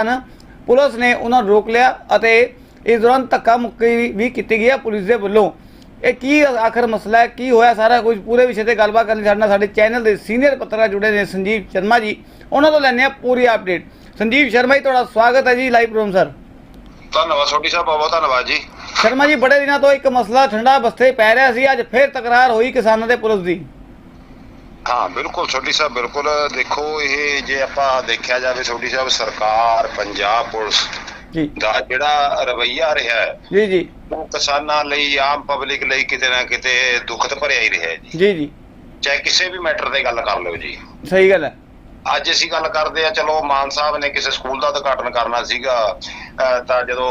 ਦੌਰਾਨ ਪੁਲਿਸ ਨੇ ਉਹਨਾਂ ਨੂੰ ਰੋਕ ਲਿਆ ਅਤੇ ਇਸ ਦੌਰਾਨ ਧੱਕਾ ਮੁੱਕੀ ਵੀ ਕੀਤੀ ਗਈ ਹੈ ਪੁਲਿਸ ਦੇ ਵੱਲੋਂ। ਇਹ ਕੀ ਆਖਰ ਮਸਲਾ ਹੈ? ਕੀ ਹੋਇਆ? ਸਾਰਾ ਕੁਝ ਪੂਰੇ ਵਿਸ਼ੇ ਤੇ ਗੱਲਬਾਤ ਕਰਨ ਸਾਡੇ ਨਾਲ ਸਾਡੇ ਚੈਨਲ ਦੇ ਸੀਨੀਅਰ ਪੱਤਰਕਾਰ ਜੁੜੇ ਨੇ ਸੰਜੀਵ ਸ਼ਰਮਾ ਜੀ। ਉਹਨਾਂ ਤੋਂ ਲੈਣੇ ਆ ਪੂਰੀ ਅਪਡੇਟ। ਸੰਜੀਵ ਸ਼ਰਮਾ ਜੀ ਤੁਹਾਡਾ ਸਵਾਗਤ ਹੈ ਜੀ ਲਾਈਵ ਪ੍ਰੋਗਰਾਮ ਸਰ ਧੰਨਵਾਦ ਛੋਟੀ ਸਾਹਿਬ ਬਹੁਤ ਬਹੁਤ ਧੰਨਵਾਦ ਜੀ। ਸ਼ਰਮਾ ਜੀ ਬੜੇ ਦਿਨਾਂ ਤੋਂ ਇੱਕ ਮਸਲਾ ਠੰਡਾ ਬਸਤੇ ਪੈ ਰਿਹਾ ਸੀ। ਅੱਜ ਫੇਰ ਤਕਰਾਰ ਹੋਈ ਕਿਸਾਨਾਂ ਤੇ ਪੁਲਿਸ ਦੀ। ਹਾਂ ਬਿਲਕੁਲ ਛੋਟੀ ਸਾਹਿਬ ਬਿਲਕੁਲ। ਦੇਖੋ ਇਹ ਜੇ ਆਪਾਂ ਦੇਖਿਆ ਜਾਵੇ ਛੋਟੀ ਸਾਹਿਬ ਸਰਕਾਰ ਪੰਜਾਬ ਪੁਲਿਸ ਜੀ। ਦਾ ਜਿਹੜਾ ਰਵਈਆ ਰਿਹਾ ਹੈ ਜੀ ਜੀ। ਉਹ ਕਿਸਾਨਾਂ ਲਈ ਆਮ ਪਬਲਿਕ ਲਈ ਕਿਤੇ ਨਾ ਕਿਤੇ ਦੁਖਦ ਭਰਿਆ ਹੀ ਰਿਹਾ ਹੈ ਜੀ। ਜੀ ਜੀ। ਚਾਹੇ ਕਿਸੇ ਵੀ ਮੈਟਰ ਤੇ ਗੱਲ ਕਰ ਲਓ ਜੀ। ਸਹੀ ਗੱਲ ਹੈ। ਅੱਜ ਅਸੀਂ ਗੱਲ ਕਰਦੇ ਆ ਚਲੋ ਮਾਨ ਸਾਹਿਬ ਨੇ ਕਿਸੇ ਸਕੂਲ ਦਾ ਉਦਘਾਟਨ ਕਰਨਾ ਸੀਗਾ ਤਾਂ ਜਦੋਂ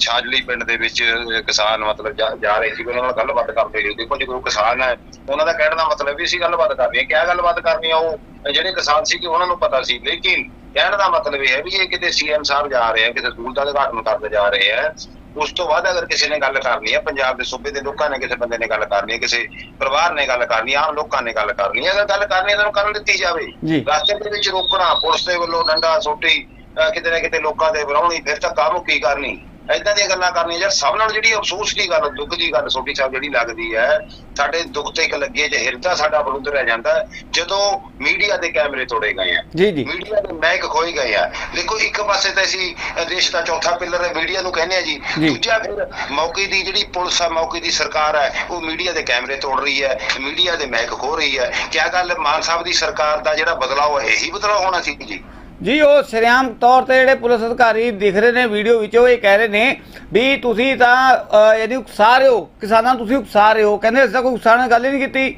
ਛਾਜਲੀ ਪਿੰਡ ਦੇ ਵਿੱਚ ਕਿਸਾਨ ਮਤਲਬ ਜਾ ਰਹੇ ਸੀ, ਉਹਨਾਂ ਨਾਲ ਗੱਲਬਾਤ ਕਰਦੇ ਸੀ, ਦੇਖੋ ਜੇ ਕਿਸਾਨ ਹੈ, ਉਹਨਾਂ ਦਾ ਕਹਿਣ ਦਾ ਮਤਲਬ ਵੀ ਅਸੀਂ ਗੱਲਬਾਤ ਕਰਨੀ ਹੈ। ਕਿਆ ਗੱਲਬਾਤ ਕਰਨੀ ਆ ਉਹ? ਜਿਹੜੇ ਕਿਸਾਨ ਸੀ ਕਿ ਉਹਨਾਂ ਨੂੰ ਪਤਾ ਸੀ। ਲੇਕਿਨ ਕਹਿਣ ਦਾ ਮਤਲਬ ਇਹ ਹੈ ਵੀ ਇਹ ਕਿਤੇ ਸੀਐਮ ਸਾਹਿਬ ਜਾ ਰਹੇ ਆ ਕਿਸੇ ਸਕੂਲ ਦਾ ਉਦਘਾਟਨ ਕਰਨ ਜਾ ਰਹੇ ਆ ਉਸ ਤੋਂ ਬਾਅਦ ਅਗਰ ਕਿਸੇ ਨੇ ਗੱਲ ਕਰਨੀ ਹੈ ਪੰਜਾਬ ਦੇ ਸੂਬੇ ਦੇ ਲੋਕਾਂ ਨੇ ਕਿਸੇ ਬੰਦੇ ਨੇ ਗੱਲ ਕਰਨੀ ਹੈ ਕਿਸੇ ਪਰਿਵਾਰ ਨੇ ਗੱਲ ਕਰਨੀ ਆਮ ਲੋਕਾਂ ਨੇ ਗੱਲ ਕਰਨੀ ਹੈ ਅਗਰ ਗੱਲ ਕਰਨੀ ਹੈ ਤਾਂ ਕਰਨ ਦਿੱਤੀ ਜਾਵੇ। ਰਸਤੇ ਦੇ ਵਿੱਚ ਰੋਕਣਾ ਪੁਲਿਸ ਦੇ ਵੱਲੋਂ ਡੰਡਾ ਸੋਟੀ ਕਿਤੇ ਨਾ ਕਿਤੇ ਲੋਕਾਂ ਦੇ ਬਣਾਉਣੀ ਫਿਰ ਤਾਂ ਕੰਮ ਕੀ ਕਰਨੀ ਐਦਾਂ ਦੀਆਂ ਗੱਲਾਂ ਕਰਨੀਆਂ ਯਾਰ ਸਭ ਨਾਲ ਜਿਹੜੀ ਅਫਸੋਸ ਦੀ ਗੱਲ ਦੁੱਖ ਦੀ ਗੱਲ ਛੋਟੀ ਸਾਹਿਬ ਜਿਹੜੀ ਲੱਗਦੀ ਹੈ ਸਾਡੇ ਦੁੱਖ ਤੇ ਇੱਕ ਲੱਗੇ ਜੇ ਹਿਰਦਾ ਸਾਡਾ ਬਲੁੰਦ ਰਹਿ ਜਾਂਦਾ ਜਦੋਂ ਮੀਡੀਆ ਦੇ ਕੈਮਰੇ ਤੋੜੇ ਗਏ ਆ ਜੀ ਜੀ। ਮੀਡੀਆ ਦੇ ਮਹਿਕ ਖੋਏ ਗਏ ਆ ਦੇਖੋ ਇੱਕ ਪਾਸੇ ਤਾਂ ਅਸੀਂ ਦੇਸ਼ ਦਾ ਚੌਥਾ ਪਿੱਲਰ ਹੈ ਮੀਡੀਆ ਨੂੰ ਕਹਿੰਦੇ ਆ ਜੀ। ਦੂਜਾ ਫਿਰ ਮੌਕੇ ਦੀ ਜਿਹੜੀ ਪੁਲਿਸ ਆ ਮੌਕੇ ਦੀ ਸਰਕਾਰ ਹੈ ਉਹ ਮੀਡੀਆ ਦੇ ਕੈਮਰੇ ਤੋੜ ਰਹੀ ਹੈ ਮੀਡੀਆ ਦੇ ਮਹਿਕ ਖੋ ਰਹੀ ਹੈ। ਕਿਆ ਗੱਲ ਮਾਨ ਸਾਹਿਬ ਦੀ ਸਰਕਾਰ ਦਾ ਜਿਹੜਾ ਬਦਲਾਅ ਹੈ ਇਹੀ ਬਦਲਾਅ ਹੋਣਾ ਸੀ ਜੀ? ਜੀ, ਉਹ ਸ਼ਰੇਆਮ ਤੌਰ ਤੇ ਜਿਹੜੇ ਪੁਲਿਸ ਅਧਿਕਾਰੀ ਦਿਖ ਰਹੇ ਨੇ ਵੀਡੀਓ ਵਿੱਚ, ਉਹ ਇਹ ਕਹਿ ਰਹੇ ਨੇ ਵੀ ਤੁਸੀਂ ਤਾਂ ਇਹਦੀ ਉਕਸਾ ਰਹੇ ਹੋ, ਕਿਸਾਨਾਂ ਤੁਸੀਂ ਉਕਸਾ ਰਹੇ ਹੋ। ਕਹਿੰਦੇ ਅਸੀਂ ਤਾਂ ਕੋਈ ਉਕਸਾਉਣ ਦੀ ਗੱਲ ਹੀ ਨਹੀਂ ਕੀਤੀ।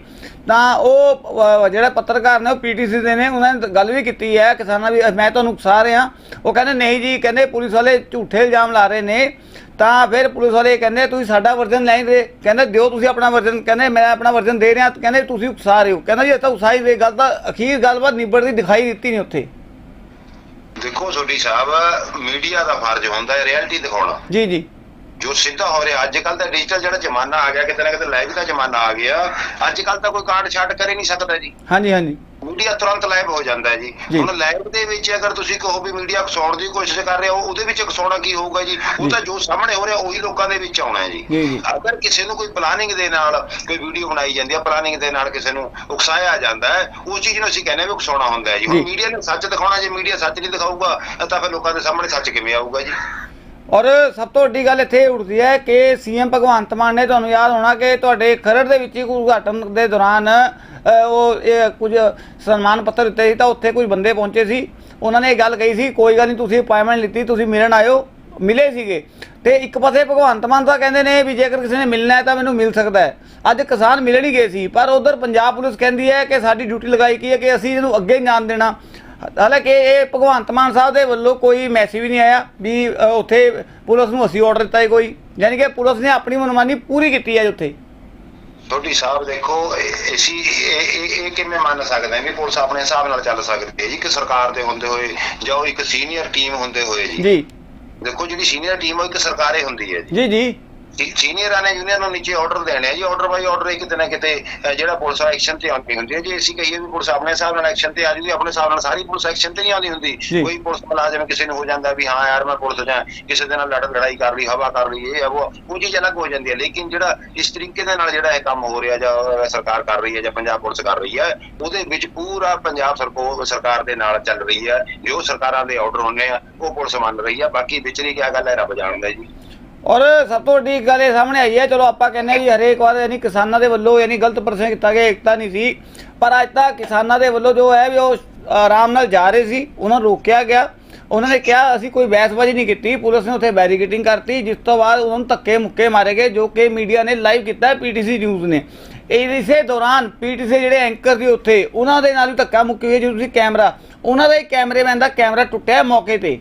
ਤਾਂ ਉਹ ਜਿਹੜਾ ਪੱਤਰਕਾਰ ਨੇ, ਉਹ ਪੀਟੀਸੀ ਦੇ ਨੇ, ਉਹਨਾਂ ਨੇ ਗੱਲ ਵੀ ਕੀਤੀ ਹੈ, ਕਿਸਾਨਾਂ ਵੀ, ਮੈਂ ਤੁਹਾਨੂੰ ਉਕਸਾ ਰਿਹਾ। ਉਹ ਕਹਿੰਦੇ, ਨਹੀਂ ਜੀ, ਕਹਿੰਦੇ ਪੁਲਿਸ ਵਾਲੇ ਝੂਠੇ ਇਲਜ਼ਾਮ ਲਾ ਰਹੇ ਨੇ। ਤਾਂ ਫਿਰ ਪੁਲਿਸ ਵਾਲੇ ਕਹਿੰਦੇ, ਤੁਸੀਂ ਸਾਡਾ ਵਰਜਨ ਲੈ ਨਹੀਂ ਰਹੇ। ਕਹਿੰਦੇ, ਦਿਓ ਤੁਸੀਂ ਆਪਣਾ ਵਰਜਨ। ਕਹਿੰਦੇ, ਮੈਂ ਆਪਣਾ ਵਰਜਨ ਦੇ ਰਿਹਾ। ਕਹਿੰਦੇ, ਤੁਸੀਂ ਉਕਸਾ ਰਹੇ ਹੋ। ਕਹਿੰਦਾ ਜੀ ਇਹ ਤਾਂ ਉਕਸਾ ਦੇ ਗੱਲ ਤਾਂ ਅਖੀਰ ਗੱਲਬਾਤ ਨਿਬੜਦੀ ਦਿਖਾਈ ਦਿੱਤੀ ਨਹੀਂ ਉੱਥੇ। ਦੇਖੋ ਛੋਟੀ ਸਾਹਿਬ ਮੀਡੀਆ ਦਾ ਫਰਜ਼ ਹੁੰਦਾ ਹੈ ਰਿਐਲਿਟੀ ਦਿਖਾਉਣਾ। ਜੀ ਜੀ। ਜੋ ਸਿੱਧਾ ਹੋ ਰਿਹਾ ਅੱਜ ਕੱਲ ਦਾ ਡਿਜੀਟਲ ਜਿਹੜਾ ਜ਼ਮਾਨਾ ਆ ਗਿਆ ਕਿਤੇ ਨਾ ਕਿਤੇ ਲਾਈਵ ਦਾ ਜ਼ਮਾਨਾ ਆ ਗਿਆ। ਅੱਜ ਕੱਲ ਤਾਂ ਕੋਈ ਕਾਰਡ ਛੱਡ ਕਰ ਹੀ ਨਹੀਂ ਸਕਦਾ ਜੀ। ਹਾਂਜੀ ਹਾਂਜੀ। ਮੀਡੀਆ ਤੁਰੰਤ ਲਾਈਵ ਹੋ ਜਾਂਦਾ ਹੈ ਜੀ। ਹੁਣ ਲਾਈਵ ਦੇ ਵਿੱਚ ਅਗਰ ਤੁਸੀਂ ਕਹੋ ਵੀ ਮੀਡੀਆ ਘਸਾਉਣ ਦੀ ਕੋਸ਼ਿਸ਼ ਕਰ ਰਿਹਾ ਉਹ ਉਹਦੇ ਵਿੱਚ ਘਸਾਉਣਾ ਕੀ ਹੋਊਗਾ ਜੀ ਉਹ। ਤਾਂ ਜੋ ਸਾਹਮਣੇ ਹੋ ਰਿਹਾ ਉਹੀ ਲੋਕਾਂ ਦੇ ਵਿੱਚ ਆਉਣਾ ਹੈ ਜੀ। ਅਗਰ ਕਿਸੇ ਨੂੰ ਕੋਈ ਪਲਾਨਿੰਗ ਦੇ ਨਾਲ ਕੋਈ ਵੀਡੀਓ ਬਣਾਈ ਜਾਂਦੀ ਹੈ ਪਲਾਨਿੰਗ ਦੇ ਨਾਲ ਕਿਸੇ ਨੂੰ ਉਕਸਾਇਆ ਜਾਂਦਾ ਹੈ ਉਸ ਚੀਜ਼ ਨੂੰ ਅਸੀਂ ਕਹਿੰਦੇ ਹਾਂ ਵੀ ਉਕਸਾਉਣਾ ਹੁੰਦਾ ਹੈ ਜੀ ਹੁਣ। ਮੀਡੀਆ ਨੇ ਸੱਚ ਦਿਖਾਉਣਾ ਜੇ ਮੀਡੀਆ ਸੱਚ ਨਹੀਂ ਦਿਖਾਊਗਾ ਤਾਂ ਫਿਰ ਲੋਕਾਂ ਦੇ ਸਾਹਮਣੇ ਸੱਚ ਕਿਵੇਂ ਆਊਗਾ ਜੀ ਔਰ ਸਭ ਤੋਂ ਵੱਡੀ ਗੱਲ ਇੱਥੇ ਉੱਠਦੀ ਹੈ ਕਿ ਸੀਐਮ ਭਗਵੰਤ ਮਾਨ ਨੇ ਤੁਹਾਨੂੰ ਯਾਦ ਹੋਣਾ ਕਿ ਤੁਹਾਡੇ ਖਰੜ ਦੇ ਵਿੱਚ ਇੱਕ ਉਦਘਾਟਨ ਦੇ ਦੌਰਾਨ ਉਹ ਕੁਝ ਸਨਮਾਨ ਪੱਤਰ ਦਿੱਤੇ ਸੀ ਤਾਂ ਉੱਥੇ ਕੁਝ ਬੰਦੇ ਪਹੁੰਚੇ ਸੀ। ਉਹਨਾਂ ਨੇ ਇਹ ਗੱਲ ਕਹੀ ਸੀ, ਕੋਈ ਗੱਲ ਨਹੀਂ, ਤੁਸੀਂ ਅਪਾਇੰਟਮੈਂਟ ਲਿੱਤੀ, ਤੁਸੀਂ ਮਿਲਣ ਆਇਓ। ਮਿਲੇ ਸੀਗੇ। ਤੇ ਇੱਕ ਪਾਸੇ ਭਗਵੰਤ ਮਾਨ ਤਾਂ ਕਹਿੰਦੇ ਨੇ ਵੀ ਜੇਕਰ ਕਿਸੇ ਨੇ ਮਿਲਣਾ ਹੈ ਤਾਂ ਮੈਨੂੰ ਮਿਲ ਸਕਦਾ ਹੈ। ਅੱਜ ਕਿਸਾਨ ਮਿਲਣ ਹੀ ਗਏ ਸੀ, ਪਰ ਉਧਰ ਪੰਜਾਬ ਪੁਲਿਸ ਕਹਿੰਦੀ ਹੈ ਕਿ ਸਾਡੀ ਡਿਊਟੀ ਲਗਾਈ ਕੀ ਹੈ ਕਿ ਅਸੀਂ ਇਹਨੂੰ ਅੱਗੇ ਨਹੀਂ ਜਾਣ ਦੇਣਾ। ਹਾਲਾਂਕਿ ਇਹ ਭਗਵੰਤ ਮਾਨ ਸਾਹਿਬ ਦੇ ਵੱਲੋਂ ਕੋਈ ਮੈਸੇਜ ਵੀ ਨਹੀਂ ਆਇਆ ਵੀ ਉੱਥੇ ਪੁਲਿਸ ਨੂੰ ਅਸੀਂ ਆਰਡਰ ਦਿੱਤਾ ਹੈ ਕੋਈ। ਯਾਨੀ ਕਿ ਪੁਲਿਸ ਨੇ ਆਪਣੀ ਮਨਮਾਨੀ ਪੂਰੀ ਕੀਤੀ ਹੈ ਉੱਥੇ। ਤੁਹਾਡੀ ਸਾਹਿਬ ਦੇਖੋ ਅਸੀਂ ਇਹ ਕਿਵੇਂ ਮੰਨ ਸਕਦੇ ਹਾਂ ਵੀ ਪੁਲਿਸ ਆਪਣੇ ਹਿਸਾਬ ਨਾਲ ਚੱਲ ਸਕਦੀ ਹੈ ਜੀ? ਕਿ ਸਰਕਾਰ ਦੇ ਹੁੰਦੇ ਹੋਏ ਜਾਂ ਇੱਕ ਸੀਨੀਅਰ ਟੀਮ ਹੁੰਦੇ ਹੋਏ ਜੀ। ਜੀ। ਦੇਖੋ ਜਿਹੜੀ ਸੀਨੀਅਰ ਟੀਮ ਉਹ ਇੱਕ ਸਰਕਾਰੇ ਹੁੰਦੀ ਹੈ ਜੀ ਜੀ। ਸੀਨੀਅਰਾਂ ਨੇ ਜੂਨੀਅਰ ਨੂੰ ਨੀਚੇ ਆਰਡਰ ਦੇਣੇ ਆ ਜੀ ਆਰਡਰ ਬਾਈ ਆਰਡਰ ਕਿਤੇ ਨਾ ਕਿਤੇ ਜਿਹੜਾ ਪੁਲਿਸ ਐਕਸ਼ਨ ਤੇ ਆਉਂਦੀ ਹੁੰਦੀ ਹੈ ਜੇ। ਅਸੀਂ ਕਹੀਏ ਵੀ ਪੁਲਿਸ ਆਪਣੇ ਹਿਸਾਬ ਨਾਲ ਐਕਸ਼ਨ ਤੇ ਆ ਜੂਗੀ ਆਪਣੇ ਹਿਸਾਬ ਨਾਲ ਸਾਰੀ ਪੁਲਿਸ ਐਕਸ਼ਨ ਤੇ ਨਹੀਂ ਆਉਂਦੀ ਹੁੰਦੀ। ਕੋਈ ਪੁਲਿਸ ਮੁਲਾਜ਼ਮ ਕਿਸੇ ਨੂੰ ਹੋ ਜਾਂਦਾ ਵੀ ਹਾਂ ਯਾਰ ਮੈਂ ਪੁਲਿਸ ਜਾਂ ਕਿਸੇ ਦੇ ਨਾਲ ਲੜ ਲੜਾਈ ਕਰ ਲਈ ਹਵਾ ਕਰ ਲਈ ਇਹ ਉਹ ਉਹ ਚੀਜ਼ ਅਲੱਗ ਹੋ ਜਾਂਦੀ ਹੈ ਲੇਕਿਨ ਜਿਹੜਾ ਇਸ ਤਰੀਕੇ ਦੇ ਨਾਲ ਜਿਹੜਾ ਇਹ ਕੰਮ ਹੋ ਰਿਹਾ ਜਾਂ ਸਰਕਾਰ ਕਰ ਰਹੀ ਹੈ ਜਾਂ ਪੰਜਾਬ ਪੁਲਿਸ ਕਰ ਰਹੀ ਹੈ ਉਹਦੇ ਵਿੱਚ ਪੂਰਾ ਪੰਜਾਬ ਸਰਕਾਰ ਸਰਕਾਰ ਦੇ ਨਾਲ ਚੱਲ ਰਹੀ ਹੈ। ਜੋ ਸਰਕਾਰਾਂ ਦੇ ਆਰਡਰ ਹੁੰਦੇ ਆ ਉਹ ਪੁਲਿਸ ਮੰਨ ਰਹੀ ਹੈ ਬਾਕੀ ਵਿਚਲੀ ਕੀ ਗੱਲ ਹੈ ਰੱਬ ਜਾਣਦਾ ਜੀ। ਔਰ ਸਭ ਤੋਂ ਵੱਡੀ ਗੱਲ ਇਹ ਸਾਹਮਣੇ ਆਈ ਹੈ, ਚਲੋ ਆਪਾਂ ਕਹਿੰਦੇ ਹਾਂ ਜੀ ਹਰੇਕ ਵਾਰ ਯਾਨੀ ਕਿਸਾਨਾਂ ਦੇ ਵੱਲੋਂ ਯਾਨੀ ਗਲਤ ਪ੍ਰਸ਼ਨ ਕੀਤਾ ਗਿਆ, ਏਕਤਾ ਨਹੀਂ ਸੀ, ਪਰ ਅੱਜ ਤਾਂ ਕਿਸਾਨਾਂ ਦੇ ਵੱਲੋਂ ਜੋ ਹੈ ਵੀ ਉਹ ਆਰਾਮ ਨਾਲ ਜਾ ਰਹੇ ਸੀ, ਉਹਨਾਂ ਨੂੰ ਰੋਕਿਆ ਗਿਆ, ਉਹਨਾਂ ਨੇ ਕਿਹਾ ਅਸੀਂ ਕੋਈ ਬਹਿਸਬਾਜ਼ੀ ਨਹੀਂ ਕੀਤੀ, ਪੁਲਿਸ ਨੇ ਉੱਥੇ ਬੈਰੀਕੇਟਿੰਗ ਕਰਤੀ, ਜਿਸ ਤੋਂ ਬਾਅਦ ਉਹਨਾਂ ਨੂੰ ਧੱਕੇ ਮੁੱਕੇ ਮਾਰੇ ਗਏ, ਜੋ ਕਿ ਮੀਡੀਆ ਨੇ ਲਾਈਵ ਕੀਤਾ ਪੀਟੀਸੀ ਨਿਊਜ਼ ਨੇ। ਇਸੇ ਦੌਰਾਨ ਪੀਟੀਸੀ ਜਿਹੜੇ ਐਂਕਰ ਸੀ ਉੱਥੇ, ਉਹਨਾਂ ਦੇ ਨਾਲ ਵੀ ਧੱਕਾ ਮੁੱਕੀ ਹੋਈ ਜੇ ਤੁਸੀਂ ਕੈਮਰਾ, ਉਹਨਾਂ ਦਾ ਹੀ ਕੈਮਰੇਮੈਨ ਦਾ ਕੈਮਰਾ ਟੁੱਟਿਆ ਮੌਕੇ ਤੇ।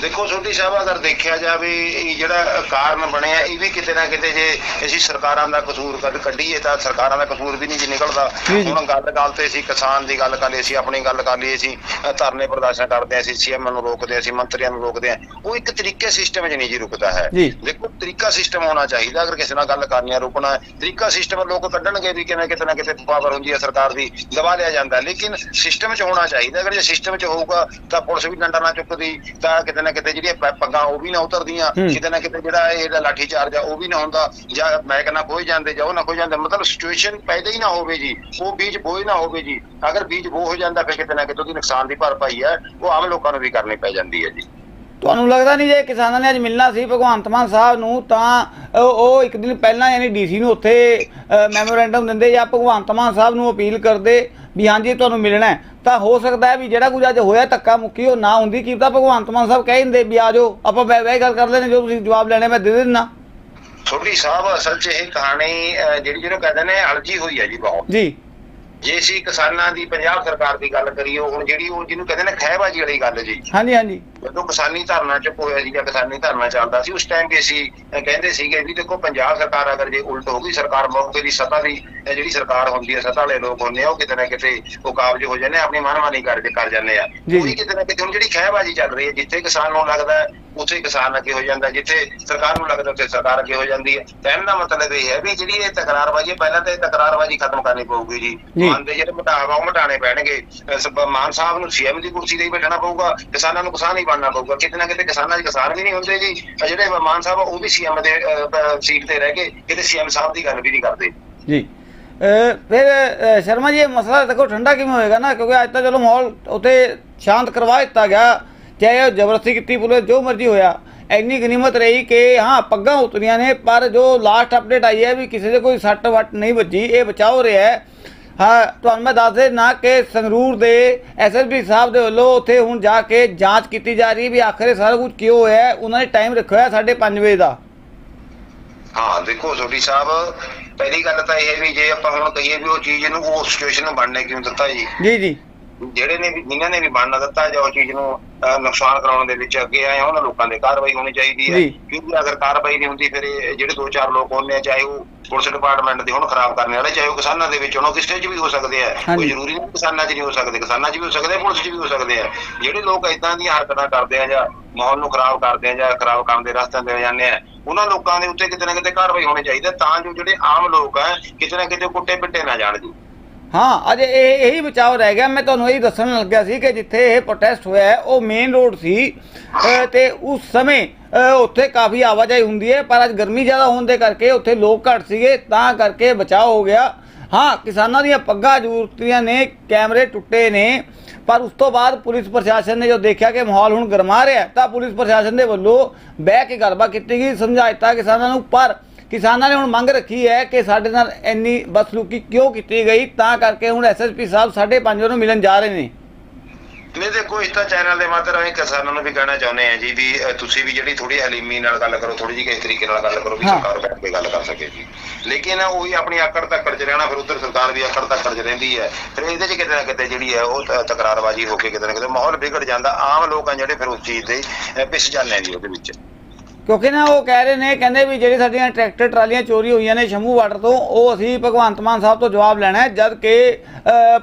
ਦੇਖੋ ਛੋਟੀ ਸਾਹਿਬ ਅਗਰ ਦੇਖਿਆ ਜਾਵੇ ਇਹ ਜਿਹੜਾ ਕਾਰਨ ਬਣਿਆ ਇਹ ਵੀ ਕਿਤੇ ਨਾ ਕਿਤੇ ਜੇ ਅਸੀਂ ਸਰਕਾਰਾਂ ਦਾ ਕਸੂਰ ਕੱਢ ਕੱਢੀਏ ਤਾਂ ਸਰਕਾਰਾਂ ਦਾ ਕਸੂਰ ਵੀ ਨਹੀਂ ਜੀ ਨਿਕਲਦਾ। ਹੁਣ ਗੱਲ ਗੱਲ ਤੇ ਅਸੀਂ ਕਿਸਾਨ ਦੀ ਗੱਲ ਕਰ ਲਈ ਅਸੀਂ ਆਪਣੀ ਗੱਲ ਕਰ ਲਈ ਅਸੀਂ ਧਰਨੇ ਪ੍ਰਦਰਸ਼ਨ ਕਰਦੇ ਹਾਂ ਅਸੀਂ ਸੀਐਮ ਨੂੰ ਰੋਕਦੇ ਹਾਂ ਅਸੀਂ ਮੰਤਰੀਆਂ ਨੂੰ ਰੋਕਦੇ ਹਾਂ ਉਹ ਇੱਕ ਤਰੀਕੇ ਸਿਸਟਮ 'ਚ ਨਹੀਂ ਜੀ ਰੁਕਦਾ ਹੈ। ਦੇਖੋ ਤਰੀਕਾ ਸਿਸਟਮ ਹੋਣਾ ਚਾਹੀਦਾ ਅਗਰ ਕਿਸੇ ਨਾਲ ਗੱਲ ਕਰਨੀ ਹੈ ਰੁਕਣਾ ਤਰੀਕਾ ਸਿਸਟਮ ਲੋਕ ਕੱਢਣਗੇ ਵੀ ਕਿਵੇਂ ਕਿਤੇ ਨਾ ਕਿਤੇ ਪਾਵਰ ਹੁੰਦੀ ਹੈ ਸਰਕਾਰ ਦੀ ਦਬਾ ਲਿਆ ਜਾਂਦਾ। ਲੇਕਿਨ ਸਿਸਟਮ 'ਚ ਹੋਣਾ ਚਾਹੀਦਾ ਅਗਰ ਜੇ ਸਿਸਟਮ 'ਚ ਹੋਊਗਾ ਤਾਂ ਪੁਲਿਸ ਵੀ ਡੰਡਾ ਨਾ ਚੁੱਕਦੀ ਤਾਂ ਕਿਤੇ ਨਾ ਕਿਤੇ ਜਿਹੜੀਆਂ ਪੱਗਾਂ ਉਹ ਵੀ ਨਾ ਉਤਰਦੀਆਂ। ਕਿਤੇ ਨਾ ਕਿਤੇ ਜਿਹੜਾ ਇਹਦਾ ਲਾਠੀ ਚਾਰਜ ਆ ਉਹ ਵੀ ਨਾ ਹੁੰਦਾ ਜਾਂ ਮੈਂ ਕਹਿੰਦਾ ਕੋਈ ਜਾਂਦੇ ਜਾਓ ਨਾ ਕੋਈ ਜਾਂਦੇ ਮਤਲਬ ਸਿਚੁਏਸ਼ਨ ਪੈਦਾ ਹੀ ਨਾ ਹੋਵੇ ਜੀ ਉਹ ਬੀਜ ਬੋਏ ਨਾ ਹੋਵੇ ਜੀ ਅਗਰ ਬੀਜ ਬੋ ਹੋ ਜਾਂਦਾ ਫਿਰ ਕਿਤੇ ਨਾ ਕਿਤੇ ਉਹਦੀ ਨੁਕਸਾਨ ਦੀ ਭਰਪਾਈ ਹੈ ਉਹ ਆਮ ਲੋਕਾਂ ਨੂੰ ਵੀ ਕਰਨੀ ਪੈ ਜਾਂਦੀ ਹੈ ਜੀ ਤੁਹਾਨੂੰ ਲੱਗਦਾ ਨਹੀਂ ਜੇ ਕਿਸਾਨਾਂ ਨੇ ਅੱਜ ਮਿਲਣਾ ਸੀ ਭਗਵੰਤ ਮਾਨ ਸਾਹਿਬ ਨੂੰ ਤਾਂ ਉਹ ਉਹ ਇੱਕ ਦਿਨ ਪਹਿਲਾਂ ਯਾਨੀ ਡੀਸੀ ਨੂੰ ਉੱਥੇ ਮੈਮੋਰੈਂਡਮ ਦਿੰਦੇ ਜਾਂ ਭਗਵੰਤ ਮਾਨ ਸਾਹਿਬ ਨੂੰ ਅਪੀਲ ਕਰਦੇ ਵੀ ਹਾਂਜੀ ਤੁਹਾਨੂੰ ਮਿਲਣਾ ਹੈ। ਤਾਂ ਹੋ ਸਕਦਾ ਹੈ ਵੀ ਜਿਹੜਾ ਕੁਝ ਅੱਜ ਹੋਇਆ ਧੱਕਾ ਮੁੱਕੀ ਉਹ ਨਾ ਹੁੰਦੀ ਕੀ ਤਾਂ ਭਗਵੰਤ ਮਾਨ ਸਾਹਿਬ ਕਹਿ ਦਿੰਦੇ ਵੀ ਆ ਜਾਓ ਆਪਾਂ ਬਹਿ ਬਹਿ ਗੱਲ ਕਰ ਲੈਣੇ ਜੋ ਤੁਸੀਂ ਜਵਾਬ ਲੈਣੇ ਮੈਂ ਦੇ ਦਿੰਦਾ। ਛੋਟੀ ਸਾਹਿਬ ਅਸਲ 'ਚ ਇਹ ਕਹਾਣੀ ਜਿਹੜੀ ਜਿਹਨੂੰ ਕਹਿੰਦੇ ਨੇ ਅਲਝੀ ਹੋਈ ਹੈ ਜੀ ਬਹੁਤ। ਜੀ। ਜੇ ਅਸੀਂ ਕਿਸਾਨਾਂ ਦੀ ਪੰਜਾਬ ਸਰਕਾਰ ਦੀ ਗੱਲ ਕਰੀਏ ਹੁਣ ਜਿਹੜੀ ਉਹ ਜਿਹਨੂੰ ਕਹਿੰਦੇ ਨੇ ਖਹਿਬਾਜੀ ਵਾਲੀ ਗੱਲ ਜੀ। ਹਾਂਜੀ ਹਾਂਜੀ। ਜਦੋਂ ਕਿਸਾਨੀ ਧਰਨਾ ਚ ਹੋਇਆ ਸੀ ਜਾਂ ਕਿਸਾਨੀ ਧਰਨਾ ਚੱਲਦਾ ਸੀ ਉਸ ਟਾਈਮ ਵੀ ਅਸੀਂ ਕਹਿੰਦੇ ਸੀਗੇ ਵੀ ਦੇਖੋ ਪੰਜਾਬ ਸਰਕਾਰ ਅਗਰ ਜੇ ਉਲਟ ਹੋ ਗਈ ਸਰਕਾਰ ਮੌਕੇ ਦੀ ਸੱਤਾ ਦੀ ਇਹ ਜਿਹੜੀ ਸਰਕਾਰ ਹੁੰਦੀ ਹੈ ਸੱਤਾ ਵਾਲੇ ਲੋਕ ਹੁੰਦੇ ਆ ਉਹ ਕਿਤੇ ਨਾ ਕਿਤੇ ਉਹ ਕਾਬਜ ਹੋ ਜਾਂਦੇ ਆ ਆਪਣੀ ਮਨਮਾਨੀ ਕਰ ਕਰ ਜਾਂਦੇ ਆ ਉਹੀ। ਕਿਤੇ ਨਾ ਕਿਤੇ ਹੁਣ ਜਿਹੜੀ ਖਹਿਬਾਜੀ ਚੱਲ ਰਹੀ ਹੈ ਜਿੱਥੇ ਕਿਸਾਨ ਨੂੰ ਲੱਗਦਾ ਉੱਥੇ ਕਿਸਾਨ ਅੱਗੇ ਹੋ ਜਾਂਦਾ ਜਿੱਥੇ ਸਰਕਾਰ ਨੂੰ ਲੱਗਦਾ ਉੱਥੇ ਸਰਕਾਰ ਅੱਗੇ ਹੋ ਜਾਂਦੀ ਹੈ ਕਹਿਣ ਦਾ ਮਤਲਬ ਇਹ ਹੈ ਵੀ ਜਿਹੜੀ ਇਹ ਤਕਰਾਰਬਾਜ਼ੀ ਹੈ ਪਹਿਲਾਂ ਤਾਂ ਇਹ ਤਕਰਾਰਬਾਜ਼ੀ ਖਤਮ ਕਰਨੀ ਪਊਗੀ ਜੀ। ਮਨ ਦੇ ਜਿਹੜੇ ਮਟਾਵਾ ਉਹ ਮਟਾਣੇ ਪੈਣਗੇ ਮਾਨ ਸਾਹਿਬ ਨੂੰ ਸੀਐਮ ਦੀ ਕੁਰਸੀ ਤੇ ਹੀ ਬੈਠਣਾ ਪਊਗਾ ਕਿਸਾਨਾਂ ਨੂੰ ਕਿਸਾਨ ਹੀ ਬਣਨਾ ਪਊਗਾ। ਕਿਤੇ ਨਾ ਕਿਤੇ ਕਿਸਾਨਾਂ 'ਚ ਕਿਸਾਨ ਵੀ ਨਹੀਂ ਹੁੰਦੇ ਜੀ। ਜਿਹੜੇ ਮਾਨ ਸਾਹਿਬ ਉਹ ਵੀ ਸੀਐਮ ਦੇ ਸੀਟ ਤੇ ਰਹਿ ਕੇ ਕਿਤੇ ਸੀਐਮ ਸਾਹਿਬ ਦੀ ਗੱਲ ਵੀ ਨਹੀਂ ਕਰਦੇ। ਜੀ। ਫਿਰ ਸ਼ਰਮਾ ਜੀ, ਇਹ ਮਸਲਾ ਦੇਖੋ ਠੰਡਾ ਕਿਵੇਂ ਹੋਏਗਾ ਨਾ? ਕਿਉਂਕਿ ਅੱਜ ਤਾਂ ਚਲੋ ਮਾਹੌਲ ਉੱਥੇ ਸ਼ਾਂਤ ਕਰਵਾ ਦਿੱਤਾ ਗਿਆ। ਚਾਹੇ ਉਹ ਜ਼ਬਰਦਸਤੀ ਕੀਤੀ ਪੁਲਿਸ ਜੋ ਮਰਜ਼ੀ ਹੋਇਆ। ਇੰਨੀ ਗਨੀਮਤ ਰਹੀ ਕਿ ਹਾਂ, ਪੱਗਾਂ ਉਤਰੀਆਂ ਨੇ, ਪਰ ਜੋ ਲਾਸਟ ਅਪਡੇਟ ਆਈ ਹੈ ਵੀ ਕਿਸੇ ਦੇ ਕੋਈ ਸੱਟ ਵੱਟ ਨਹੀਂ ਵੱਜੀ, ਇਹ ਬਚਾਓ ਰਿਹਾ ਹੈ। ਹਾਂ ਤੁਹਾਨੂੰ ਮੈਂ ਦੱਸ ਦੇ ਨਾ ਕਿ ਸੰਗਰੂਰ ਦੇ ਐਸਐਸਪੀ ਸਾਹਿਬ ਦੇ ਵੱਲੋਂ ਉੱਥੇ ਹੁਣ ਜਾ ਕੇ ਜਾਂਚ ਕੀਤੀ ਜਾ ਰਹੀ ਹੈ ਵੀ ਆਖਰ ਇਹ ਸਾਰਾ ਕੁਝ ਕਿਉਂ ਹੋਇਆ। ਉਹਨਾਂ ਨੇ ਟਾਈਮ ਰੱਖਿਆ ਹੋਇਆ 5:30 ਵਜੇ ਦਾ। ਹਾਂ ਦੇਖੋ ਛੋਟੀ ਸਾਹਿਬ ਪਹਿਲੀ ਗੱਲ ਤਾਂ ਇਹ ਵੀ ਜੇ ਆਪਾਂ ਹੁਣ ਕਹੀਏ ਵੀ ਉਹ ਚੀਜ਼ ਨੂੰ ਉਹ ਸਿਚੁਏਸ਼ਨ ਨੂੰ ਬਣਨੇ ਕਿਉਂ ਦਿੱਤਾ ਜੀ? ਜੀ ਜੀ। ਜਿਹੜੇ ਨੇ ਵੀ ਜਿਨ੍ਹਾਂ ਨੇ ਵੀ ਬਣਨਾ ਦਿੱਤਾ ਜਾਂ ਉਹ ਚੀਜ਼ ਨੂੰ ਨੁਕਸਾਨ ਕਰਾਉਣ ਦੇ ਵਿੱਚ ਅੱਗੇ ਆਏ ਆ, ਉਹਨਾਂ ਲੋਕਾਂ ਦੇ ਕਾਰਵਾਈ ਹੋਣੀ ਚਾਹੀਦੀ ਹੈ। ਕਿਉਂਕਿ ਅਗਰ ਕਾਰਵਾਈ ਨਹੀਂ ਹੁੰਦੀ ਫਿਰ ਇਹ ਜਿਹੜੇ ਦੋ ਚਾਰ ਲੋਕ ਹੁੰਦੇ ਆ ਚਾਹੇ ਉਹ ਪੁਲਿਸ ਡਿਪਾਰਟਮੈਂਟ ਦੇ ਹੁਣ ਖਰਾਬ ਕਰਨ ਵਾਲੇ ਚਾਹੇ ਉਹ ਕਿਸਾਨਾਂ ਦੇ ਵਿੱਚ ਹੁਣ ਉਹ ਕਿਸੇ 'ਚ ਵੀ ਹੋ ਸਕਦੇ ਆ। ਕੋਈ ਜ਼ਰੂਰੀ ਨਹੀਂ ਕਿਸਾਨਾਂ 'ਚ ਨਹੀਂ ਹੋ ਸਕਦੇ। ਕਿਸਾਨਾਂ 'ਚ ਵੀ ਹੋ ਸਕਦੇ ਆ ਪੁਲਿਸ 'ਚ ਵੀ ਹੋ ਸਕਦੇ ਆ। ਜਿਹੜੇ ਲੋਕ ਇਦਾਂ ਦੀਆਂ ਹਰਕਤਾਂ ਕਰਦੇ ਆ ਜਾਂ ਮਾਹੌਲ ਨੂੰ ਖਰਾਬ ਕਰਦੇ ਆ ਜਾਂ ਖਰਾਬ ਕਰਨ ਦੇ ਰਸਤੇ ਤੇ ਜਾਂਦੇ ਆ ਉਹਨਾਂ ਲੋਕਾਂ ਦੇ ਉੱਤੇ ਕਿਤੇ ਨਾ ਕਿਤੇ ਕਾਰਵਾਈ ਹੋਣੀ ਚਾਹੀਦੀ ਤਾਂ ਜੋ ਜਿਹੜੇ ਆਮ ਲੋਕ ਆ ਕਿਤੇ ਨਾ ਕਿਤੇ ਕੁੱਟੇ ਪਿੱਟੇ ਨਾ ਜਾਣ ਜੀ। ਹਾਂ ਅਜੇ ਇਹ ਇਹੀ ਬਚਾਓ ਰਹਿ ਗਿਆ। ਮੈਂ ਤੁਹਾਨੂੰ ਇਹੀ ਦੱਸਣ ਲੱਗਿਆ ਸੀ ਕਿ ਜਿੱਥੇ ਇਹ ਪ੍ਰੋਟੈਸਟ ਹੋਇਆ ਉਹ ਮੇਨ ਰੋਡ ਸੀ। ਅ, ਤੇ ਉਸ ਸਮੇਂ ਉੱਥੇ ਕਾਫੀ ਆਵਾਜਾਈ ਹੁੰਦੀ ਹੈ ਪਰ ਅੱਜ ਗਰਮੀ ਜ਼ਿਆਦਾ ਹੋਣ ਦੇ ਕਰਕੇ ਉੱਥੇ ਲੋਕ ਘੱਟ ਸੀਗੇ ਤਾਂ ਕਰਕੇ ਬਚਾਅ ਹੋ ਗਿਆ। ਹਾਂ ਕਿਸਾਨਾਂ ਦੀਆਂ ਪੱਗਾਂ ਜ਼ਰੂਰਤੀਆਂ ਨੇ ਕੈਮਰੇ ਟੁੱਟੇ ਨੇ ਪਰ ਉਸ ਤੋਂ ਬਾਅਦ ਪੁਲਿਸ ਪ੍ਰਸ਼ਾਸਨ ਨੇ ਜੋ ਦੇਖਿਆ ਕਿ ਮਾਹੌਲ ਹੁਣ ਗਰਮਾ ਰਿਹਾ ਤਾਂ ਪੁਲਿਸ ਪ੍ਰਸ਼ਾਸਨ ਦੇ ਵੱਲੋਂ ਬਹਿ ਕੇ ਗੱਲਬਾਤ ਕੀਤੀ ਗਈ ਸਮਝਾ ਦਿੱਤਾ ਕਿਸਾਨਾਂ ਨੂੰ ਪਰ ਕਿਸਾਨਾਂ ਨੇ ਹੁਣ ਮੰਗ ਰੱਖੀ ਹੈ ਕਿ ਸਾਡੇ ਨਾਲ ਇੰਨੀ ਬਦਸਲੂਕੀ ਕਿਉਂ ਕੀਤੀ ਗਈ? ਤਾਂ ਕਰਕੇ ਹੁਣ ਐਸਐਸਪੀ ਸਾਹਿਬ 5:30 ਵਜੇ ਨੂੰ ਮਿਲਣ ਜਾ ਰਹੇ ਨੇ। ਨਹੀਂ ਦੇਖੋ ਇਸ ਤਾਂ ਚੈਨਲ ਦੇ ਮਾਧਿਅਮ ਰਾਹੀਂ ਕਿਸਾਨਾਂ ਨੂੰ ਵੀ ਕਹਿਣਾ ਚਾਹੁੰਦੇ ਆ ਜੀ ਵੀ ਤੁਸੀਂ ਵੀ ਜਿਹੜੀ ਥੋੜੀ ਹਲੀਮੀ ਨਾਲ ਗੱਲ ਕਰੋ ਥੋੜੀ ਜਿਹੀ ਕਿਸੇ ਤਰੀਕੇ ਨਾਲ ਗੱਲ ਕਰੋ ਵੀ ਹਾਂ। ਸਰਕਾਰ ਬੈਠ ਕੇ ਗੱਲ ਕਰ ਸਕੇ ਜੀ। ਲੇਕਿਨ ਉਹੀ ਆਪਣੀ ਆਕੜ ਤੱਕੜ ਚ ਰਹਿਣਾ ਫਿਰ ਉਧਰ ਸਰਕਾਰ ਵੀ ਆਕੜ ਤੱਕੜ ਚ ਰਹਿੰਦੀ ਹੈ। ਫਿਰ ਇਹਦੇ ਚ ਕਿਤੇ ਨਾ ਕਿਤੇ ਜਿਹੜੀ ਹੈ ਉਹ ਤਕਰਾਰਬਾਜ਼ੀ ਹੋ ਕੇ ਕਿਤੇ ਨਾ ਕਿਤੇ ਮਾਹੌਲ ਵਿਗੜ ਜਾਂਦਾ। ਆਮ ਲੋਕ ਆ ਜਿਹੜੇ ਫਿਰ ਉਸ ਚੀਜ਼ ਦੇ ਪਿਸ ਜਾਂਦੇ ਜੀ ਉਹਦੇ ਵਿੱਚ। ਕਿਉਂਕਿ ਨਾ ਉਹ ਕਹਿ ਰਹੇ ਨੇ ਕਹਿੰਦੇ ਵੀ ਜਿਹੜੀ ਸਾਡੀਆਂ ਟਰੈਕਟਰ ਟਰਾਲੀਆਂ ਚੋਰੀ ਹੋਈਆਂ ਨੇ ਸ਼ੰਭੂ ਬਾਰਡਰ ਤੋਂ ਉਹ ਅਸੀਂ ਭਗਵੰਤ ਮਾਨ ਸਾਹਿਬ ਤੋਂ ਜਵਾਬ ਲੈਣਾ ਹੈ ਜਦ ਕਿ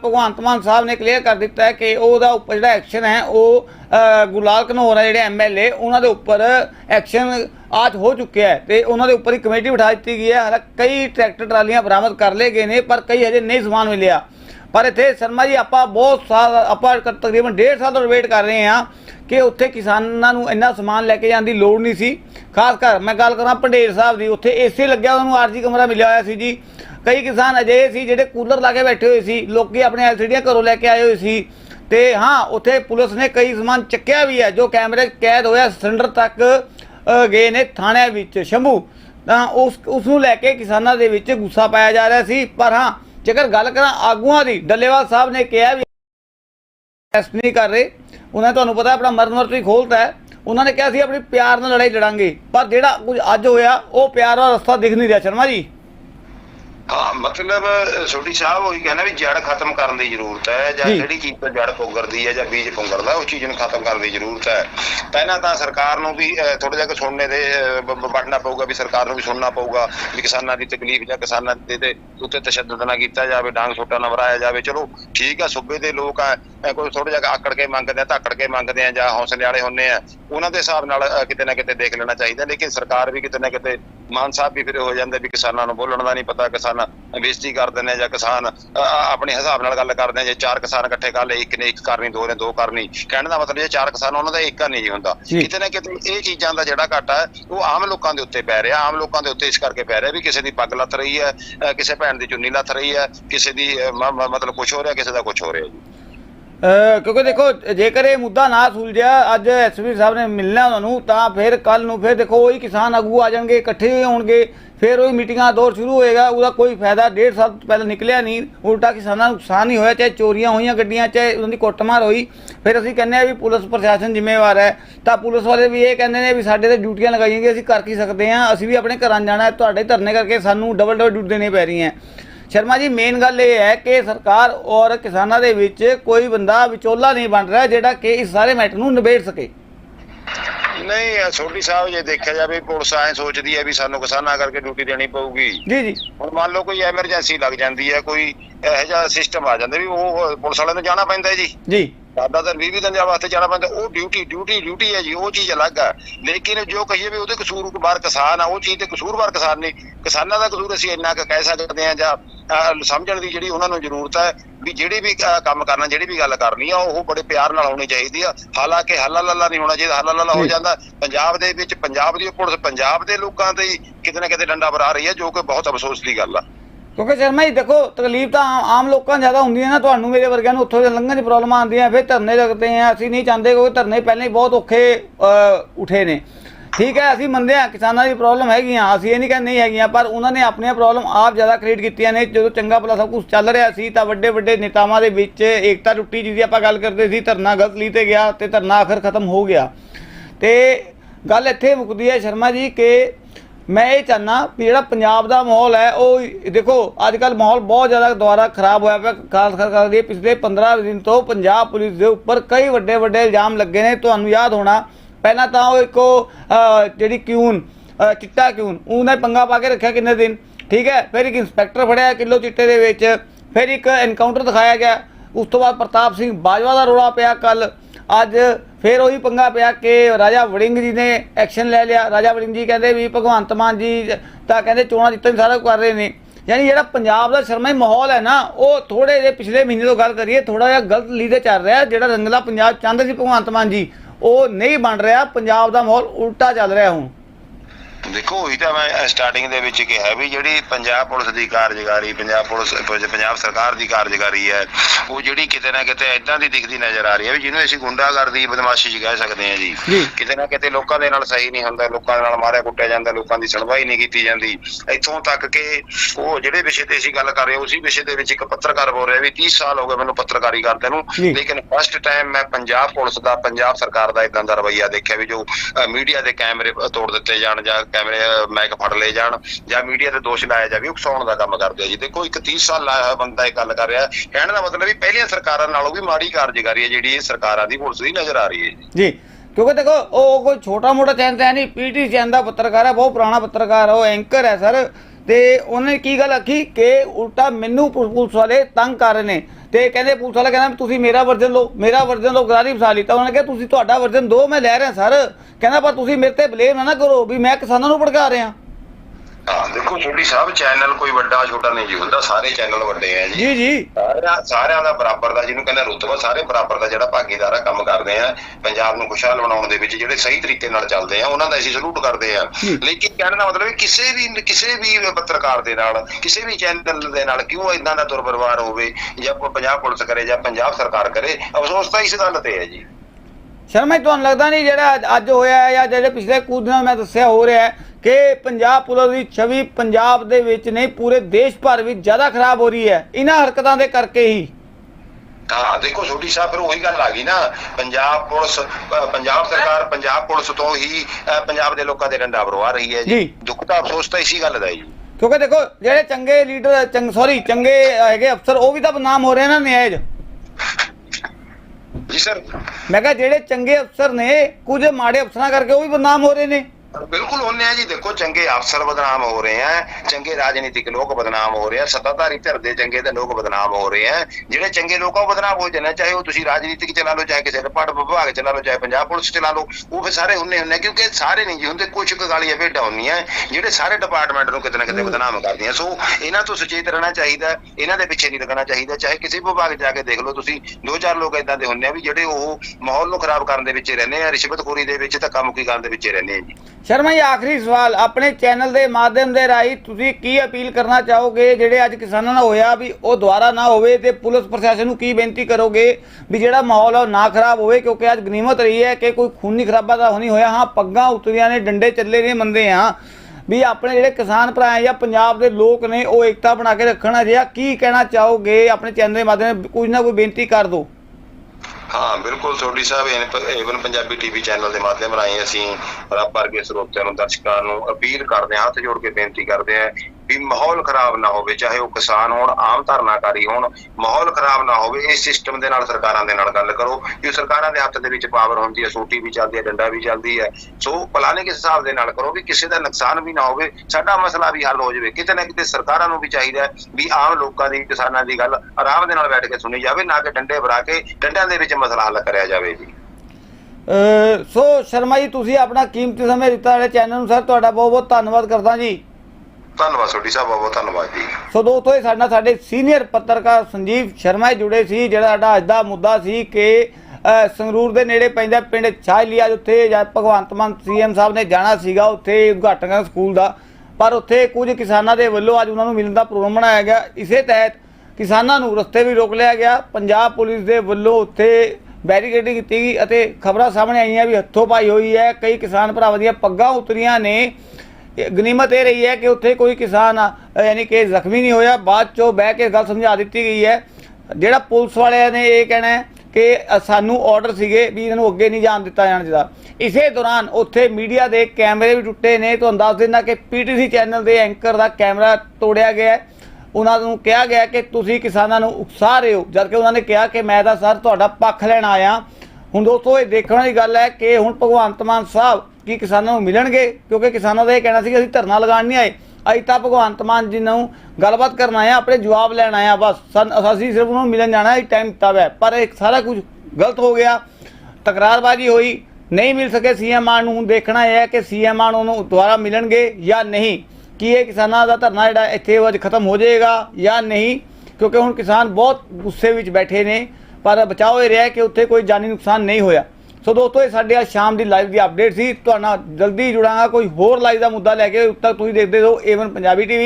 ਭਗਵੰਤ ਮਾਨ ਸਾਹਿਬ ਨੇ ਕਲੀਅਰ ਕਰ ਦਿੱਤਾ ਹੈ ਕਿ ਉਹਦਾ ਉੱਪਰ ਜਿਹੜਾ ਐਕਸ਼ਨ ਹੈ ਉਹ ਅ, ਗੁਲਾਲ ਘਨੌਰ ਹੈ ਜਿਹੜੇ ਐਮਐਲਏ ਉਹਨਾਂ ਦੇ ਉੱਪਰ ਐਕਸ਼ਨ ਆਜ ਹੋ ਚੁੱਕਿਆ ਹੈ ਤੇ ਉਹਨਾਂ ਦੇ ਉੱਪਰ ਇੱਕ ਕਮੇਟੀ ਬਿਠਾ ਦਿੱਤੀ ਗਈ ਹੈ। ਹਾਲਾਂਕਿ ਕਈ ਟਰੈਕਟਰ ਟਰਾਲੀਆਂ ਬਰਾਮਦ ਕਰ ਲਏ ਗਏ ਨੇ ਪਰ ਕਈ ਹਜੇ ਨਹੀਂ ਸਮਾਨ ਮਿਲਿਆ। ਪਰ ਇੱਥੇ ਸ਼ਰਮਾ ਜੀ, ਆਪਾਂ ਬਹੁਤ ਸਾਲ, ਆਪਾਂ ਤਕਰੀਬਨ 1.5 ਸਾਲ ਤੋਂ ਵੇਟ ਕਰ ਰਹੇ ਹਾਂ ਕਿ ਉੱਥੇ ਕਿਸਾਨਾਂ ਨੂੰ ਇੰਨਾ ਸਮਾਨ ਲੈ ਕੇ ਜਾਣ ਦੀ ਲੋੜ ਨਹੀਂ ਸੀ। ਖਾਸ ਕਰ ਮੈਂ ਗੱਲ ਕਰਾਂ ਪੰਡੇਰ ਸਾਹਿਬ ਦੀ, ਉੱਥੇ ਏਸੀ ਲੱਗਿਆ, ਉਹਨਾਂ ਨੂੰ ਆਰਜੀ ਕਮਰਾ ਮਿਲਿਆ ਹੋਇਆ ਸੀ ਜੀ। ਕਈ ਕਿਸਾਨ ਅਜਿਹੇ ਸੀ ਜਿਹੜੇ ਕੂਲਰ ਲਾ ਕੇ ਬੈਠੇ ਹੋਏ ਸੀ, ਲੋਕੀ ਆਪਣੇ ਐਲਸੀਡੀਆਂ ਘਰੋਂ ਲੈ ਕੇ ਆਏ ਹੋਏ ਸੀ। ਤੇ ਹਾਂ, ਉੱਥੇ ਪੁਲਿਸ ਨੇ ਕਈ ਸਮਾਨ ਚੱਕਿਆ ਵੀ ਹੈ, ਜੋ ਕੈਮਰੇ ਕੈਦ ਹੋਇਆ, ਸਿਲੰਡਰ ਤੱਕ ਗਏ ਨੇ ਥਾਣਿਆਂ ਵਿੱਚ। ਸ਼ੰਭੂ, ਤਾਂ ਉਸ ਉਸ ਨੂੰ ਲੈ ਕੇ ਕਿਸਾਨਾਂ ਦੇ ਵਿੱਚ ਗੁੱਸਾ ਪਾਇਆ ਜਾ ਰਿਹਾ ਸੀ, ਪਰ ਹਾਂ ਜੇਕਰ ਗੱਲ ਕਰਾਂ ਆਗੂਆਂ ਦੀ, ਡੱਲੇਵਾਲ ਸਾਹਿਬ ਨੇ ਕਿਹਾ ਵੀ ਟੈਸਟ ਨਹੀਂ ਕਰ ਰਹੇ। ਉਹਨਾਂ ਨੇ ਤੁਹਾਨੂੰ ਪਤਾ ਆਪਣਾ ਮਰਨ ਵਰਤ ਵੀ ਖੋਲਤਾ ਹੈ। ਉਹਨਾਂ ਨੇ ਕਿਹਾ ਸੀ ਆਪਣੀ ਪਿਆਰ ਨਾਲ ਲੜਾਈ ਲੜਾਂਗੇ। ਪਰ ਜਿਹੜਾ ਕੁਝ ਅੱਜ ਹੋਇਆ, ਉਹ ਪਿਆਰ ਦਾ ਰਸਤਾ ਦਿਖ ਨਹੀਂ ਰਿਹਾ। ਸ਼ਰਮਾ ਜੀ। ਹਾਂ ਮਤਲਬ ਛੋਟੀ ਸਾਹਿਬ ਉਹੀ ਕਹਿੰਦਾ ਵੀ ਜੜ ਖਤਮ ਕਰਨ ਦੀ ਜ਼ਰੂਰਤ ਹੈ ਜਾਂ। ਜਿਹੜੀ ਚੀਜ਼ ਤੋਂ ਜੜ ਪੁੰਗਰਦੀ ਹੈ ਜਾਂ ਬੀਜ ਪੁੰਗਰਦਾ ਉਹ ਚੀਜ਼ ਨੂੰ ਖਤਮ ਕਰਨ ਦੀ ਜ਼ਰੂਰਤ ਹੈ। ਪਹਿਲਾਂ ਤਾਂ ਸਰਕਾਰ ਨੂੰ ਵੀ ਥੋੜਾ ਜਿਹਾ ਸੁਣਨੇ ਦੇ ਵੜਨਾ ਪਊਗਾ ਵੀ ਸਰਕਾਰ ਨੂੰ ਵੀ ਸੁਣਨਾ ਪਊਗਾ ਵੀ ਕਿਸਾਨਾਂ ਦੀ ਤਕਲੀਫ ਜਾਂ ਕਿਸਾਨਾਂ ਦੇ ਤੇ ਉੱਤੇ ਤਸ਼ੱਦਦ ਨਾ ਕੀਤਾ ਜਾਵੇ ਡਾਂਗ ਛੋਟਾ ਨਾ ਵਰਾਇਆ ਜਾਵੇ। ਚਲੋ ਠੀਕ ਆ ਸੂਬੇ ਦੇ ਲੋਕ ਆ ਕੋਈ ਥੋੜਾ ਜਿਹਾ ਆਕੜ ਕੇ ਮੰਗਦੇ ਆ ਧੱਕੜ ਕੇ ਮੰਗਦੇ ਆ ਜਾਂ ਹੌਸਲੇ ਵਾਲੇ ਹੁੰਨੇ ਆ ਉਹਨਾਂ ਦੇ ਹਿਸਾਬ ਨਾਲ ਕਿਤੇ ਨਾ ਕਿਤੇ ਦੇਖ ਲੈਣਾ ਚਾਹੀਦਾ। ਲੇਕਿਨ ਸਰਕਾਰ ਵੀ ਕਿਤੇ ਨਾ ਕਿਤੇ ਮਾਨ ਸਾਹਿਬ ਵੀ ਫਿਰ ਹੋ ਜਾਂਦੇ ਵੀ ਕਿਸਾਨਾਂ ਨੂੰ ਬੋਲਣ ਦਾ ਨਹੀਂ ਪਤਾ ਕਿਸਾਨ ਬੇਇੱਜ਼ਤੀ ਕਰ ਦਿੰਦੇ ਜਾਂ ਕਿਸਾਨ ਆਪਣੇ ਹਿਸਾਬ ਨਾਲ ਗੱਲ ਕਰਦੇ ਜੇ ਚਾਰ ਕਿਸਾਨ ਇਕੱਠੇ ਕਰ ਲਏ ਇੱਕ ਨੇ ਇੱਕ ਕਰਨੀ ਦੋ ਨੇ ਦੋ ਕਰਨੀ ਕਹਿਣ ਦਾ ਮਤਲਬ ਜੇ ਚਾਰ ਕਿਸਾਨ ਉਹਨਾਂ ਦਾ ਇੱਕ ਨਹੀਂ ਜੀ ਹੁੰਦਾ। ਕਿਤੇ ਨਾ ਕਿਤੇ ਇਹ ਚੀਜ਼ਾਂ ਦਾ ਜਿਹੜਾ ਘਾਟਾ ਹੈ ਉਹ ਆਮ ਲੋਕਾਂ ਦੇ ਉੱਤੇ ਪੈ ਰਿਹਾ ਆਮ ਲੋਕਾਂ ਦੇ ਉੱਤੇ ਇਸ ਕਰਕੇ ਪੈ ਰਿਹਾ ਵੀ ਕਿਸੇ ਦੀ ਪੱਗ ਲੱਥ ਰਹੀ ਹੈ ਕਿਸੇ ਭੈਣ ਦੀ ਚੁੰਨੀ ਲੱਥ ਰਹੀ ਹੈ ਕਿਸੇ ਦੀ ਮਤਲਬ ਕੁਝ ਹੋ ਰਿਹਾ ਕਿਸੇ ਦਾ ਕੁਝ ਹੋ ਰਿਹਾ ਜੀ ਕਿਉਂਕਿ ਦੇਖੋ, ਜੇਕਰ ਇਹ ਮੁੱਦਾ ਨਾ ਸੁਲਝਿਆ, ਅੱਜ ਐਸਪੀ ਸਾਹਿਬ ਨੇ ਮਿਲਣਾ ਉਹਨਾਂ ਨੂੰ, ਤਾਂ ਫਿਰ ਕੱਲ ਨੂੰ ਫਿਰ ਦੇਖੋ, ਉਹੀ ਕਿਸਾਨ ਆਗੂ ਆ ਜਾਣਗੇ, ਇਕੱਠੇ ਹੋਣਗੇ, ਫਿਰ ਉਹੀ ਮੀਟਿੰਗਾਂ ਦੌਰ ਸ਼ੁਰੂ ਹੋਏਗਾ, ਉਹਦਾ ਕੋਈ ਫਾਇਦਾ ਡੇਢ ਸਾਲ ਤੋਂ ਪਹਿਲਾਂ ਨਿਕਲਿਆ ਨਹੀਂ, ਉਲਟਾ ਕਿਸਾਨਾਂ ਨੂੰ ਨੁਕਸਾਨ ਹੀ ਹੋਇਆ, ਚਾਹੇ ਚੋਰੀਆਂ ਹੋਈਆਂ ਗੱਡੀਆਂ, ਚਾਹੇ ਉਹਨਾਂ ਦੀ ਕੁੱਟਮਾਰ ਹੋਈ। ਫਿਰ ਅਸੀਂ ਕਹਿੰਦੇ ਆ ਵੀ ਪੁਲਿਸ ਪ੍ਰਸ਼ਾਸਨ ਜ਼ਿੰਮੇਵਾਰ ਹੈ। ਤਾਂ ਪੁਲਿਸ ਵਾਲੇ ਵੀ ਇਹ ਕਹਿੰਦੇ ਨੇ ਵੀ ਸਾਡੇ ਤੇ ਡਿਊਟੀਆਂ ਲਗਾਈਆਂ ਗਈਆਂ, ਅਸੀਂ ਕਰ ਕੀ ਸਕਦੇ ਹਾਂ, ਅਸੀਂ ਵੀ ਆਪਣੇ ਘਰਾਂ ਜਾਣਾ ਤੁਹਾਡੇ ਧਰਨੇ ਕਰਕੇ ਸਾਨੂੰ ਡਬਲ ਡਬਲ ਡਿਊਟੀ ਦੇਣੀ ਪੈ ਰਹੀ ਹੈ ਸ਼ਰਮਾ ਜੀ ਮੇਨ ਗੱਲ ਇਹ ਹੈ ਕਿ ਸਰਕਾਰ ਔਰ ਕਿਸਾਨਾਂ ਦੇ ਵਿੱਚ ਕੋਈ ਬੰਦਾ ਵਿਚੋਲਾ ਨਹੀਂ ਬਣ ਰਿਹਾ ਜਿਹੜਾ ਕਿ ਇਸ ਸਾਰੇ ਮੈਟਰ ਨੂੰ ਨਿਬੇੜ ਸਕੇ। ਨਹੀਂ ਸੋਢੀ ਸਾਹਿਬ ਜੇ ਦੇਖਿਆ ਜਾਵੇ ਪੁਲਿਸ ਐ ਸੋਚਦੀ ਹੈ ਵੀ ਸਾਨੂੰ ਕਿਸਾਨਾਂ ਕਰਕੇ ਡਿਊਟੀ ਦੇਣੀ ਪਊਗੀ। ਜੀ ਜੀ। ਹੁਣ ਮੰਨ ਲਓ ਕੋਈ ਐਮਰਜੈਂਸੀ ਲੱਗ ਜਾਂਦੀ ਹੈ ਕੋਈ ਇਹੋ ਜਿਹਾ ਸਿਸਟਮ ਆ ਜਾਂਦਾ ਵੀ ਉਹ ਪੁਲਿਸ ਵਾਲਿਆਂ ਨੂੰ ਜਾਣਾ ਪੈਂਦਾ ਹੈ ਜੀ। ਜੀ। ਸਾਡਾ ਤਾਂ 20 ਦਿਨ ਵਾਸਤੇ ਜਾਣਾ ਪੈਂਦਾ ਉਹ ਡਿਊਟੀ ਡਿਊਟੀ ਡਿਊਟੀ ਹੈ ਜੀ ਉਹ ਚੀਜ਼ ਅਲੱਗ ਆ। ਲੇਕਿਨ ਜੋ ਕਹੀਏ ਵੀ ਉਹਦੇ ਕਸੂਰਵਾਰ ਕਿਸਾਨ ਆ ਉਹ ਚੀਜ਼ ਤੇ ਕਸੂਰਵਾਰ ਕਿਸਾਨ ਨਹੀਂ। ਕਿਸਾਨਾਂ ਦਾ ਕਸੂਰ ਅਸੀਂ ਇੰਨਾ ਕੁ ਕਹਿ ਸਕਦੇ ਆ ਜਾਂ ਸਮਝਣ ਦੀ ਜਿਹੜੀ ਉਹਨਾਂ ਨੂੰ ਜ਼ਰੂਰਤ ਹੈ ਵੀ ਜਿਹੜੀ ਵੀ ਕੰਮ ਕਰਨਾ ਜਿਹੜੀ ਵੀ ਗੱਲ ਕਰਨੀ ਆ ਉਹ ਬੜੇ ਪਿਆਰ ਨਾਲ ਹੋਣੀ ਚਾਹੀਦੀ ਆ। ਹਾਲਾਂਕਿ ਹੱਲਾ ਲੱਲਾ ਨਹੀਂ ਹੋਣਾ ਚਾਹੀਦਾ ਹੱਲਾ ਲੱਲਾ ਹੋ। ਜਾਂਦਾ। ਪੰਜਾਬ ਦੇ ਵਿੱਚ ਪੰਜਾਬ ਦੀ ਪੁਲਿਸ ਪੰਜਾਬ ਦੇ ਲੋਕਾਂ ਤੇ ਕਿਤੇ ਨਾ ਕਿਤੇ ਡੰਡਾ ਬਰਾ ਰਹੀ ਹੈ ਜੋ ਕਿ ਬਹੁਤ ਅਫਸੋਸ ਦੀ ਗੱਲ ਆ। ਕਿਉਂਕਿ ਸ਼ਰਮਾ ਜੀ ਦੇਖੋ ਤਕਲੀਫ ਤਾਂ ਆਮ- ਆਮ ਲੋਕਾਂ ਜ਼ਿਆਦਾ ਹੁੰਦੀ ਹੈ ਨਾ ਤੁਹਾਨੂੰ ਮੇਰੇ ਵਰਗਿਆਂ ਨੂੰ ਉੱਥੋਂ ਦੇ ਲੰਘਣ 'ਚ ਪ੍ਰੋਬਲਮ ਆਉਂਦੀਆਂ ਫਿਰ ਧਰਨੇ ਲੱਗਦੇ ਆ ਅਸੀਂ ਨਹੀਂ ਚਾਹੁੰਦੇ ਕਿਉਂਕਿ ਧਰਨੇ ਪਹਿਲਾਂ ਹੀ ਬਹੁਤ ਔਖੇ ਅ, ਉਠੇ ਨੇ। ਠੀਕ ਹੈ ਅਸੀਂ ਮੰਨਦੇ ਹਾਂ ਕਿਸਾਨਾਂ ਦੀ ਪ੍ਰੋਬਲਮ ਹੈਗੀਆਂ ਅਸੀਂ ਇਹ ਨਹੀਂ ਕਹਿੰਦੇ ਨਹੀਂ ਹੈਗੀਆਂ ਪਰ ਉਹਨਾਂ ਨੇ ਆਪਣੀਆਂ ਪ੍ਰੋਬਲਮ ਆਪ ਜ਼ਿਆਦਾ ਕ੍ਰੀਏਟ ਕੀਤੀਆਂ ਨੇ। ਜਦੋਂ ਚੰਗਾ ਭਲਾ ਸਭ ਕੁਝ ਚੱਲ ਰਿਹਾ ਸੀ ਤਾਂ ਵੱਡੇ ਵੱਡੇ ਨੇਤਾਵਾਂ ਦੇ ਵਿੱਚ ਏਕਤਾ ਟੁੱਟੀ ਜਿਹਦੀ ਆਪਾਂ ਗੱਲ ਕਰਦੇ ਸੀ ਧਰਨਾ ਗਲਤ ਲਈ ਤੇ ਗਿਆ ਤੇ ਧਰਨਾ ਆਖਰ ਖਤਮ ਹੋ ਗਿਆ। ਤੇ ਗੱਲ ਇੱਥੇ ਮੁੱਕਦੀ ਹੈ ਸ਼ਰਮਾ ਜੀ ਕਿ ਮੈਂ ਇਹ ਚਾਹਨਾ ਵੀ ਜਿਹੜਾ ਪੰਜਾਬ ਦਾ ਮਾਹੌਲ ਹੈ ਉਹ ਦੇਖੋ ਅੱਜ ਕੱਲ ਮਾਹੌਲ ਬਹੁਤ ਜ਼ਿਆਦਾ ਦੁਆਰਾ ਖਰਾਬ ਹੋਇਆ ਪਿਆ ਖਾਸ ਕਰ ਕਰਕੇ ਪਿਛਲੇ 15 ਦਿਨ ਤੋਂ ਪੰਜਾਬ ਪੁਲਿਸ ਦੇ ਉੱਪਰ ਕਈ ਵੱਡੇ ਵੱਡੇ ਇਲਜ਼ਾਮ ਲੱਗੇ ਨੇ ਤੁਹਾਨੂੰ ਯਾਦ ਹੋਣਾ। ਪਹਿਲਾਂ ਤਾਂ ਉਹ ਇੱਕੋ ਅਹ, ਜਿਹੜੀ ਕਿਊਨ ਚਿੱਟਾ ਕਿਊਨ ਉਹਨੇ ਪੰਗਾ ਪਾ ਕੇ ਰੱਖਿਆ ਕਿੰਨੇ ਦਿਨ ਠੀਕ ਹੈ? ਫਿਰ ਇੱਕ ਇੰਸਪੈਕਟਰ ਫੜਿਆ ਕਿਲੋ ਚਿੱਟੇ ਦੇ ਵਿੱਚ ਫਿਰ ਇੱਕ ਐਨਕਾਊਂਟਰ ਦਿਖਾਇਆ ਗਿਆ। ਉਸ ਤੋਂ ਬਾਅਦ ਪ੍ਰਤਾਪ ਸਿੰਘ ਬਾਜਵਾ ਦਾ ਰੋਲਾ ਪਿਆ ਕੱਲ ਅੱਜ ਫਿਰ ਉਹੀ ਪੰਗਾ ਪਿਆ ਕਿ ਰਾਜਾ ਵੜਿੰਗ ਜੀ ਨੇ ਐਕਸ਼ਨ ਲੈ ਲਿਆ। ਰਾਜਾ ਵੜਿੰਗ ਜੀ ਕਹਿੰਦੇ ਵੀ ਭਗਵੰਤ ਮਾਨ ਜੀ ਤਾਂ ਕਹਿੰਦੇ ਚੋਣਾਂ ਜਿੱਤਣ ਸਾਰਾ ਕੁਝ ਕਰ ਰਹੇ ਨੇ। ਯਾਨੀ ਜਿਹੜਾ ਪੰਜਾਬ ਦਾ ਸ਼ਰਮਾਈ ਮਾਹੌਲ ਹੈ ਨਾ, ਉਹ ਥੋੜੇ ਜਿਹੇ ਪਿਛਲੇ ਮਹੀਨੇ ਤੋਂ ਗੱਲ ਕਰੀਏ ਥੋੜਾ ਜਿਹਾ ਗਲਤ ਲੀਦੇ ਚੱਲ ਰਿਹਾ ਜਿਹੜਾ ਰੰਗਲਾ ਪੰਜਾਬ ਚੰਦ ਸੀ ਭਗਵੰਤ ਮਾਨ ਜੀ, ਉਹ ਨਹੀਂ ਬਣ ਰਿਹਾ। ਪੰਜਾਬ ਦਾ ਮਾਹੌਲ ਉਲਟਾ ਚੱਲ ਰਿਹਾ ਹੁਣ। ਦੇਖੋ ਉਹੀ ਤਾਂ ਮੈਂ ਸਟਾਰਟਿੰਗ ਦੇ ਵਿੱਚ ਕਿਹਾ ਵੀ ਜਿਹੜੀ ਪੰਜਾਬ ਪੁਲਿਸ ਦੀ ਕਾਰਜਕਾਰੀ ਪੰਜਾਬ ਪੁਲਿਸ ਪੰਜਾਬ ਸਰਕਾਰ ਦੀ ਕਾਰਜਕਾਰੀ ਹੈ ਉਹ ਜਿਹੜੀ ਕਿਤੇ ਨਾ ਕਿਤੇ ਇਦਾਂ ਦੀ ਦਿਖਦੀ ਨਜ਼ਰ ਆ ਰਹੀ ਹੈ ਵੀ ਜਿਹਨੂੰ ਅਸੀਂ ਗੁੰਡਾਗਰਦੀ ਬਦਮਾਸ਼ੀ ਚ ਕਹਿ ਸਕਦੇ ਹਾਂ ਜੀ ਜੀ। ਕਿਤੇ ਨਾ ਕਿਤੇ ਲੋਕਾਂ ਦੇ ਨਾਲ ਸਹੀ ਨਹੀਂ ਹੁੰਦਾ ਲੋਕਾਂ ਨਾਲ ਮਾਰਿਆ ਕੁੱਟਿਆ ਜਾਂਦਾ ਲੋਕਾਂ ਦੀ ਸੁਣਵਾਈ ਨਹੀਂ ਕੀਤੀ ਜਾਂਦੀ ਇੱਥੋਂ ਤੱਕ ਕਿ ਉਹ ਜਿਹੜੇ ਵਿਸ਼ੇ ਤੇ ਅਸੀਂ ਗੱਲ ਕਰ ਰਹੇ ਹਾਂ ਉਸੇ ਵਿਸ਼ੇ ਦੇ ਵਿੱਚ ਇੱਕ ਪੱਤਰਕਾਰ ਬੋਲ ਰਿਹਾ ਵੀ 30 ਸਾਲ ਹੋ ਗਏ ਮੈਨੂੰ ਪੱਤਰਕਾਰੀ ਕਰਦੇ ਨੂੰ ਜੀ। ਲੇਕਿਨ ਫਸਟ ਟਾਈਮ ਮੈਂ ਪੰਜਾਬ ਪੁਲਿਸ ਦਾ ਪੰਜਾਬ ਸਰਕਾਰ ਦਾ ਇਦਾਂ ਦਾ ਰਵੱਈਆ ਦੇਖਿਆ ਵੀ ਜੋ ਮੀਡੀਆ ਦੇ ਕੈਮਰੇ ਤੋੜ ਦਿੱਤੇ ਜਾਣ ਜਾਂ ਕੈਮਰੇ ਅ, ਫੜ ਲਏ ਜਾਣ ਜਾਂ ਮੀਡੀਆ ਤੇ ਦੋਸ਼ ਲਾਇਆ ਜਾਵੇ ਉਕਸਾਉਣ ਦਾ ਕੰਮ ਕਰਦੇ ਆ ਜੀ। ਦੇਖੋ ਇੱਕ 30 ਸਾਲ ਲਾਇਆ ਬੰਦਾ ਇਹ ਗੱਲ ਕਰ ਰਿਹਾ। ਕਹਿਣ ਦਾ ਮਤਲਬ ਵੀ ਪਹਿਲੀਆਂ ਸਰਕਾਰਾਂ ਨਾਲੋਂ ਵੀ ਮਾੜੀ ਕਾਰਜਕਾਰੀ ਹੈ ਜਿਹੜੀ ਇਹ ਸਰਕਾਰਾਂ ਦੀ ਪੁਲਿਸ ਦੀ ਨਜ਼ਰ ਆ ਰਹੀ ਹੈ ਜੀ। ਕਿਉਂਕਿ ਦੇਖੋ ਉਹ ਕੋਈ ਛੋਟਾ ਮੋਟਾ ਚੈਨਲ ਹੈ ਨਹੀਂ ਪੀਟੀ ਚੈਨਲ ਦਾ ਪੱਤਰਕਾਰ ਹੈ ਬਹੁਤ ਪੁਰਾਣਾ ਪੱਤਰਕਾਰ ਹੈ ਉਹ ਐਂਕਰ ਹੈ ਸਰ। ਤੇ ਉਹਨੇ ਕੀ ਗੱਲ ਆਖੀ ਕਿ ਉਲਟਾ ਮੈਨੂੰ ਪੁ- ਪੁਲਿਸ ਵਾਲੇ ਤੰਗ ਕਰ ਰਹੇ ਨੇ। ਤੇ ਕਹਿੰਦੇ ਪੁਲਿਸ ਵਾਲਾ ਕਹਿੰਦਾ ਵੀ ਤੁਸੀਂ ਮੇਰਾ ਵਰਜਨ ਲਓ, ਮੇਰਾ ਵਰਜਨ ਲਓ, ਗਰਾਰੀ ਫਸਾ ਲਈ। ਤਾਂ ਉਹਨਾਂ ਨੇ ਕਿਹਾ, ਤੁਸੀਂ ਤੁਹਾਡਾ ਵਰਜਨ ਦਿਓ ਮੈਂ ਲੈ ਰਿਹਾ, ਸਰ। ਕਹਿੰਦਾ, ਪਰ ਤੁਸੀਂ ਮੇਰੇ ਤੇ ਬਲੇਮ ਨਾ ਕਰੋ ਵੀ ਮੈਂ ਕਿਸਾਨਾਂ ਨੂੰ ਭੜਕਾ ਰਿਹਾ। ਹਾਂ ਦੇਖੋ ਛੋਟੀ ਸਾਹਿਬ ਚੈਨਲ ਕੋਈ ਵੱਡਾ ਛੋਟਾ ਨਹੀਂ ਜੀ ਹੁੰਦਾ ਸਾਰੇ ਚੈਨਲ ਵੱਡੇ ਆ ਜੀ। ਜੀ ਜੀ। ਸਾਰਿਆਂ ਸਾਰਿਆਂ ਦਾ ਬਰਾਬਰ ਦਾ ਜਿਹਨੂੰ ਕਹਿੰਦੇ ਰੁਤਬਾ ਸਾਰੇ ਬਰਾਬਰ ਦਾ ਜਿਹੜਾ ਭਾਗੀਦਾਰ ਆ ਕੰਮ ਕਰਦੇ ਆ। ਪੰਜਾਬ ਨੂੰ ਖੁਸ਼ਹਾਲ ਬਣਾਉਣ ਦੇ ਵਿੱਚ ਜਿਹੜੇ ਸਹੀ ਤਰੀਕੇ ਨਾਲ ਚੱਲਦੇ ਆ ਉਹਨਾਂ ਦਾ ਅਸੀਂ ਸਲੂਟ ਕਰਦੇ ਆ। ਲੇਕਿਨ ਕਹਿਣ ਦਾ ਮਤਲਬ ਹੈ ਕਿਸੇ ਵੀ ਕਿਸੇ ਵੀ ਪੱਤਰਕਾਰ ਦੇ ਨਾਲ ਕਿਸੇ ਵੀ ਚੈਨਲ ਦੇ ਨਾਲ ਕਿਉਂ ਇਦਾਂ ਦਾ ਦੁਰਵਿਵਹਾਰ ਹੋਵੇ ਜਾਂ ਪੰਜਾਬ ਪੁਲਿਸ ਕਰੇ ਜਾਂ ਪੰਜਾਬ ਸਰਕਾਰ ਕਰੇ ਅਫਸੋਸ ਤਾਂ ਇਸ ਗੱਲ ਤੇ ਹੈ ਜੀ। ਸ਼ਰਮਾ ਤੁਹਾਨੂੰ ਲੱਗਦਾ ਨਹੀਂ ਜਿਹੜਾ ਅੱਜ- ਅੱਜ ਹੋਇਆ ਹੈ ਜਾਂ ਜਿਹੜੇ ਪਿਛਲੇ ਕੁਝ ਦਿਨਾਂ ਮੈਂ ਦੱਸਿਆ ਹੋ ਰਿਹਾ ਹੈ ਕਿ ਪੰਜਾਬ ਪੁਲਿਸ ਦੀ ਛਵੀ ਪੰਜਾਬ ਦੇ ਵਿੱਚ ਨਹੀਂ ਪੂਰੇ ਦੇਸ਼ ਭਰ ਵਿੱਚ ਜ਼ਿਆਦਾ ਖਰਾਬ ਹੋ ਰਹੀ ਹੈ। ਇਹਨਾਂ ਹਰਕਤਾਂ ਦੇ ਕਰਕੇ ਹੀ। ਹਾਂ ਦੇਖੋ ਛੋਟੀ ਸਾਹਿਬ ਫਿਰ ਉਹੀ ਗੱਲ ਆ ਗਈ ਨਾ। ਪੰਜਾਬ ਪੁਲਿਸ ਪੰਜਾਬ ਸਰਕਾਰ ਪੰਜਾਬ ਪੁਲਿਸ ਤੋਂ ਹੀ ਪੰਜਾਬ ਦੇ ਲੋਕਾਂ ਦੇ ਡੰਡਾ ਭਰਵਾ ਰਹੀ ਹੈ ਜੀ। ਦੁੱਖ ਦਾ ਅਫਸੋਸ ਤਾਂ ਇਸੀ ਗੱਲ ਦਾ ਹੈ ਜੀ। ਕਿਉਂਕਿ ਦੇਖੋ ਜਿਹੜੇ ਚੰਗੇ ਲੀਡਰ ਚੰਗ ਸੌਰੀ ਚੰਗੇ ਹੈਗੇ ਅਫਸਰ ਉਹ ਵੀ ਤਾਂ ਬਦਨਾਮ ਹੋ ਰਹੇ ਨੇ ਨਿਆਇਜ ਜੀ ਸਰ। ਮੈਂ ਕਿਹਾ ਜਿਹੜੇ ਚੰਗੇ ਅਫਸਰ ਨੇ ਕੁਝ ਮਾੜੇ ਅਫਸਰਾਂ ਕਰਕੇ ਉਹ ਵੀ ਬਦਨਾਮ ਹੋ ਰਹੇ ਨੇ। ਬਿਲਕੁਲ ਉਹਨੇ ਆ ਜੀ ਦੇਖੋ ਚੰਗੇ ਅਫਸਰ ਬਦਨਾਮ ਹੋ ਰਹੇ ਆ ਚੰਗੇ ਰਾਜਨੀਤਿਕ ਲੋਕ ਬਦਨਾਮ ਹੋ ਰਹੇ ਆ ਸੱਤਾਧਾਰੀ ਧਿਰ ਦੇ ਚੰਗੇ ਤੇ ਲੋਕ ਬਦਨਾਮ ਹੋ ਰਹੇ ਆ ਜਿਹੜੇ ਚੰਗੇ ਲੋਕ ਆ ਉਹ ਬਦਨਾਮ ਹੋ ਜਾਂਦੇ ਆ, ਚਾਹੇ ਉਹ ਤੁਸੀਂ ਰਾਜਨੀਤਿਕ ਚਲਾ ਲਓ ਚਾਹੇ ਕਿਸੇ ਡਿਪਾਰਟ ਵਿਭਾਗ ਚਲਾ ਲਓ ਚਾਹੇ ਪੰਜਾਬ ਪੁਲਿਸ ਚਲਾ ਲਓ ਉਹ ਫਿਰ ਸਾਰੇ ਹੁੰਨੇ ਹੁੰਨੇ ਆ, ਕਿਉਂਕਿ ਸਾਰੇ ਨਹੀਂ ਜੀ ਹੁੰਦੇ ਕੁਝ ਕੁ ਗਾਲੀਆਂ ਭੇਡਾਂ ਹੁੰਦੀਆਂ ਜਿਹੜੇ ਸਾਰੇ ਡਿਪਾਰਟਮੈਂਟ ਨੂੰ ਕਿਤੇ ਨਾ ਕਿਤੇ ਬਦਨਾਮ ਕਰਦੀਆਂ। ਸੋ ਇਹਨਾਂ ਤੋਂ ਸੁਚੇਤ ਰਹਿਣਾ ਚਾਹੀਦਾ ਇਹਨਾਂ ਦੇ ਪਿੱਛੇ ਨਹੀਂ ਲੱਗਣਾ ਚਾਹੀਦਾ ਚਾਹੇ ਕਿਸੇ ਵਿਭਾਗ ਜਾ ਕੇ ਦੇਖ ਲਓ ਤੁਸੀਂ ਦੋ ਚਾਰ ਲੋਕ ਇਦਾਂ ਦੇ ਹੁੰਨੇ ਆ ਵੀ ਜਿਹੜੇ ਉਹ ਮਾਹੌਲ ਨੂੰ ਖਰਾਬ ਕਰਨ ਦੇ ਵਿੱਚ ਰਹਿੰਦੇ ਆ ਰਿਸ਼ਵਤਖੋਰੀ ਦੇ ਵਿੱਚ ਧੱਕਾ ਮੁੱਕੀ ਕਰਨ ਦੇ ਵਿੱਚ ਰਹਿੰਦੇ ਆ ਜੀ। ਸ਼ਰਮਾ ਜੀ, ਆਖਰੀ ਸਵਾਲ, ਆਪਣੇ ਚੈਨਲ ਦੇ ਮਾਧਿਅਮ ਦੇ ਰਾਹੀਂ ਤੁਸੀਂ ਕੀ ਅਪੀਲ ਕਰਨਾ ਚਾਹੋਗੇ? ਜਿਹੜੇ ਅੱਜ ਕਿਸਾਨਾਂ ਨਾਲ ਹੋਇਆ ਵੀ ਉਹ ਦੁਬਾਰਾ ਨਾ ਹੋਵੇ ਤੇ ਪੁਲਿਸ ਪ੍ਰਸ਼ਾਸਨ ਨੂੰ ਕੀ ਬੇਨਤੀ ਕਰੋਗੇ ਵੀ ਜਿਹੜਾ ਮਾਹੌਲ ਆ ਉਹ ਨਾ ਖਰਾਬ ਹੋਵੇ? ਕਿਉਂਕਿ ਅੱਜ ਗਨੀਮਤ ਰਹੀ ਹੈ ਕਿ ਕੋਈ ਖੂਨੀ ਖਰਾਬਾ ਤਾਂ ਨਹੀਂ ਹੋਇਆ। ਹਾਂ, ਪੱਗਾਂ ਉਤਰੀਆਂ ਨੇ, ਡੰਡੇ ਚੱਲੇ ਨੇ ਮੰਦੇ ਆ ਵੀ ਆਪਣੇ ਜਿਹੜੇ ਕਿਸਾਨ ਭਰਾ ਹੈ ਜਾਂ ਪੰਜਾਬ ਦੇ ਲੋਕ ਨੇ, ਉਹ ਏਕਤਾ ਬਣਾ ਕੇ ਰੱਖਣਾ ਜਿਹਾ ਕੀ ਕਹਿਣਾ ਚਾਹੋਗੇ? ਆਪਣੇ ਚੈਨਲ ਦੇ ਮਾਧਿਅਮ ਨਾਲ ਕੁਝ ਨਾ ਕੋਈ ਬੇਨਤੀ ਕਰ ਦਿਓ। ਹਾਂ, ਬਿਲਕੁਲ ਸੋਢੀ ਸਾਹਿਬ ਏਵਨ ਪੰਜਾਬੀ ਟੀਵੀ ਚੈਨਲ ਦੇ ਮਾਧਿਅਮ ਰਾਹੀਂ ਅਸੀਂ ਰੱਬ ਵਰਗੇ ਸਰੋਤਿਆਂ ਨੂੰ, ਦਰਸ਼ਕਾਂ ਨੂੰ ਅਪੀਲ ਕਰਦੇ ਹਾਂ, ਹੱਥ ਜੋੜ ਕੇ ਬੇਨਤੀ ਕਰਦੇ ਹਾਂ ਵੀ ਮਾਹੌਲ ਖਰਾਬ ਨਾ ਹੋਵੇ, ਚਾਹੇ ਉਹ ਕਿਸਾਨ ਹੋਣ, ਆਮ ਧਰਨਾਕਾਰੀ ਹੋਣ, ਮਾਹੌਲ ਖਰਾਬ ਨਾ ਹੋਵੇ, ਇਸ ਸਿਸਟਮ ਦੇ ਨਾਲ ਸਰਕਾਰਾਂ ਦੇ ਨਾਲ ਗੱਲ ਕਰੋ। ਕਿ ਸਰਕਾਰਾਂ ਦੇ ਹੱਥ ਦੇ ਵਿੱਚ ਪਾਵਰ ਹੁੰਦੀ ਹੈ, ਸੋਟੀ ਵੀ ਚੱਲਦੀ ਹੈ, ਡੰਡਾ ਵੀ ਚੱਲਦੀ ਹੈ, ਸੋ ਪਲਾਨਿੰਗ ਹਿਸਾਬ ਦੇ ਨਾਲ ਕਰੋ ਵੀ ਕਿਸੇ ਦਾ ਨੁਕਸਾਨ ਵੀ ਨਾ ਹੋਵੇ, ਸਾਡਾ ਮਸਲਾ ਵੀ ਹੱਲ ਹੋ ਜਾਵੇ। ਕਿਤੇ ਨਾ ਕਿਤੇ ਸਰਕਾਰਾਂ ਨੂੰ ਵੀ ਚਾਹੀਦਾ ਵੀ ਆਮ ਲੋਕਾਂ ਦੀ, ਕਿਸਾਨਾਂ ਦੀ ਗੱਲ ਆਰਾਮ ਦੇ ਨਾਲ ਬੈਠ ਕੇ ਸੁਣੀ ਜਾਵੇ, ਨਾ ਕਿ ਡੰਡੇ ਭਰਾ ਕੇ ਡੰਡਿਆਂ ਦੇ ਵਿੱਚ ਮਸਲਾ ਹੱਲ ਕਰਿਆ ਜਾਵੇ ਜੀ। ਸੋ ਸ਼ਰਮਾ ਜੀ ਤੁਸੀਂ ਆਪਣਾ ਕੀਮਤੀ ਸਮੇਂ ਦਿੱਤਾ ਸਾਡੇ ਚੈਨਲ ਨੂੰ, ਸਰ, ਤੁਹਾਡਾ ਬਹੁਤ ਬਹੁਤ ਧੰਨਵਾਦ ਕਰਦਾ ਜੀ। ਧੰਨਵਾਦ ਸੋਢੀ ਸਾਹਿਬ ਬਹੁਤ ਬਹੁਤ ਧੰਨਵਾਦ ਜੀ। ਸੋ ਦੋਸਤੋ, ਇਹ ਸਾਡੇ ਨਾਲ ਸਾਡੇ ਸੀਨੀਅਰ ਪੱਤਰਕਾਰ ਸੰਜੀਵ ਸ਼ਰਮਾ ਜੀ ਜੁੜੇ ਸੀ, ਜਿਹੜਾ ਸਾਡਾ ਅੱਜ ਦਾ ਮੁੱਦਾ ਸੀ ਕਿ ਸੰਗਰੂਰ ਦੇ ਨੇੜੇ ਪੈਂਦਾ ਪਿੰਡ ਛਾਜਲੀਆ ਜਿੱਥੇ ਜਦ ਭਗਵੰਤ ਮਾਨ ਸੀਐਮ ਸਾਹਿਬ ਨੇ ਜਾਣਾ ਸੀਗਾ, ਉੱਥੇ ਉਦਘਾਟਨ ਕਰਨ ਸਕੂਲ ਦਾ। ਪਰ ਉੱਥੇ ਕੁਝ ਕਿਸਾਨਾਂ ਦੇ ਵੱਲੋਂ ਅੱਜ ਉਹਨਾਂ ਨੂੰ ਮਿਲਣ ਦਾ ਪ੍ਰੋਗਰਾਮ ਬਣਾਇਆ ਗਿਆ। ਇਸੇ ਤਹਿਤ ਕਿਸਾਨਾਂ ਨੂੰ ਰਸਤੇ ਵੀ ਰੋਕ ਲਿਆ ਗਿਆ। ਪੰਜਾਬ ਪੁਲਿਸ ਦੇ ਵੱਲੋਂ ਉੱਥੇ ਬੈਰੀਕੇਡਿੰਗ ਕੀਤੀ ਗਈ ਅਤੇ ਖਬਰਾਂ ਸਾਹਮਣੇ ਆਈਆਂ ਵੀ ਹੱਥੋਂ ਪਾਈ ਹੋਈ ਹੈ। ਕਈ ਕਿਸਾਨ ਭਰਾਵਾਂ ਦੀਆਂ ਪੱਗਾਂ ਉਤਰੀਆਂ ਨੇ। ਗਨੀਮਤ ਇਹ ਰਹੀ ਹੈ ਕਿ ਉੱਥੇ ਕੋਈ ਕਿਸਾਨ ਯਾਨੀ ਕਿ ਜ਼ਖਮੀ ਨਹੀਂ ਹੋਇਆ, ਬਾਅਦ ਚੋਂ ਬਹਿ ਕੇ ਗੱਲ ਸਮਝਾ ਦਿੱਤੀ ਗਈ ਹੈ। ਜਿਹੜਾ ਪੁਲਿਸ ਵਾਲਿਆਂ ਨੇ ਇਹ ਕਹਿਣਾ ਕਿ ਸਾਨੂੰ ਆਰਡਰ ਸੀਗੇ ਵੀ ਇਹਨਾਂ ਨੂੰ ਅੱਗੇ ਨਹੀਂ ਜਾਣ ਦਿੱਤਾ ਜਾਣਾ ਚਾਹੀਦਾ ਇਸੇ ਦੌਰਾਨ ਉੱਥੇ ਮੀਡੀਆ ਦੇ ਕੈਮਰੇ ਵੀ ਟੁੱਟੇ ਨੇ। ਤੁਹਾਨੂੰ ਦੱਸ ਦਿੰਦਾ ਕਿ ਪੀਟੀਸੀ ਚੈਨਲ ਦੇ ਐਂਕਰ ਦਾ ਕੈਮਰਾ ਤੋੜਿਆ ਗਿਆ ਉਹਨਾਂ ਨੂੰ ਕਿਹਾ ਗਿਆ ਕਿ ਤੁਸੀਂ ਕਿਸਾਨਾਂ ਨੂੰ ਉਕਸਾ ਰਹੇ ਹੋ। ਜਦਕਿ ਉਹਨਾਂ ਨੇ ਕਿਹਾ ਕਿ ਮੈਂ ਤਾਂ, ਸਰ, ਤੁਹਾਡਾ ਪੱਖ ਲੈਣ ਆਇਆ। ਹੁਣ ਦੋਸਤੋ, ਇਹ ਦੇਖਣ ਵਾਲੀ ਗੱਲ ਹੈ ਕਿ ਹੁਣ ਭਗਵੰਤ ਮਾਨ ਸਾਹਿਬ ਕੀ ਕਿਸਾਨਾਂ ਨੂੰ ਮਿਲਣਗੇ? ਕਿਉਂਕਿ ਕਿਸਾਨਾਂ ਦਾ ਇਹ ਕਹਿਣਾ ਸੀ ਕਿ ਅਸੀਂ ਧਰਨਾ ਲਗਾਉਣ ਨਹੀਂ ਆਏ। ਅਸੀਂ ਤਾਂ ਭਗਵੰਤ ਮਾਨ ਜੀ ਨੂੰ ਗੱਲਬਾਤ ਕਰਨ ਆਏ ਹਾਂ, ਆਪਣੇ ਜਵਾਬ ਲੈਣ ਆਏ ਹਾਂ ਬਸ। ਸਨ, ਅਸੀਂ ਸਿਰਫ ਉਹਨਾਂ ਨੂੰ ਮਿਲਣ ਜਾਣਾ ਹੈ ਟਾਈਮ ਦਿੱਤਾ ਹੋਇਆ ਹੈ। ਪਰ ਇਹ ਸਾਰਾ ਕੁਝ ਗਲਤ ਹੋ ਗਿਆ। ਤਕਰਾਰਬਾਜ਼ੀ ਹੋਈ, ਨਹੀਂ ਮਿਲ ਸਕੇ ਸੀਐਮ ਮਾਨ ਨੂੰ। ਹੁਣ ਦੇਖਣਾ ਇਹ ਹੈ ਕਿ ਸੀਐਮ ਮਾਨ ਉਹਨੂੰ ਦੁਬਾਰਾ ਮਿਲਣਗੇ ਜਾਂ ਨਹੀਂ। ਕੀ ਇਹ ਕਿਸਾਨਾਂ ਦਾ ਧਰਨਾ ਜਿਹੜਾ ਇੱਥੇ ਉਹ ਅੱਜ ਖਤਮ ਹੋ ਜਾਏਗਾ ਜਾਂ ਨਹੀਂ? ਕਿਉਂਕਿ ਹੁਣ ਕਿਸਾਨ ਬਹੁਤ ਗੁੱਸੇ ਵਿੱਚ ਬੈਠੇ ਨੇ। ਪਰ ਬਚਾਓ ਇਹ ਰਿਹਾ ਕਿ ਉੱਥੇ ਕੋਈ ਜਾਨੀ ਨੁਕਸਾਨ ਨਹੀਂ ਹੋਇਆ। ਸੋ ਦੋਸਤੋ, ਇਹ ਸਾਡੇ ਅੱਜ ਸ਼ਾਮ ਦੀ ਲਾਈਵ ਦੀ ਅਪਡੇਟ ਸੀ। ਤੁਹਾਡਾ ਜਲਦੀ ਜੁੜਾਂਗਾ। ਕੋਈ ਹੋਰ ਲਾਈਵ ਦਾ ਮੁੱਦਾ ਲੈ ਕੇ ਉਦ ਤੱਕ ਤੁਸੀਂ ਦੇਖਦੇ ਰਹੋ ਏਵਨ ਪੰਜਾਬੀ ਟੀਵੀ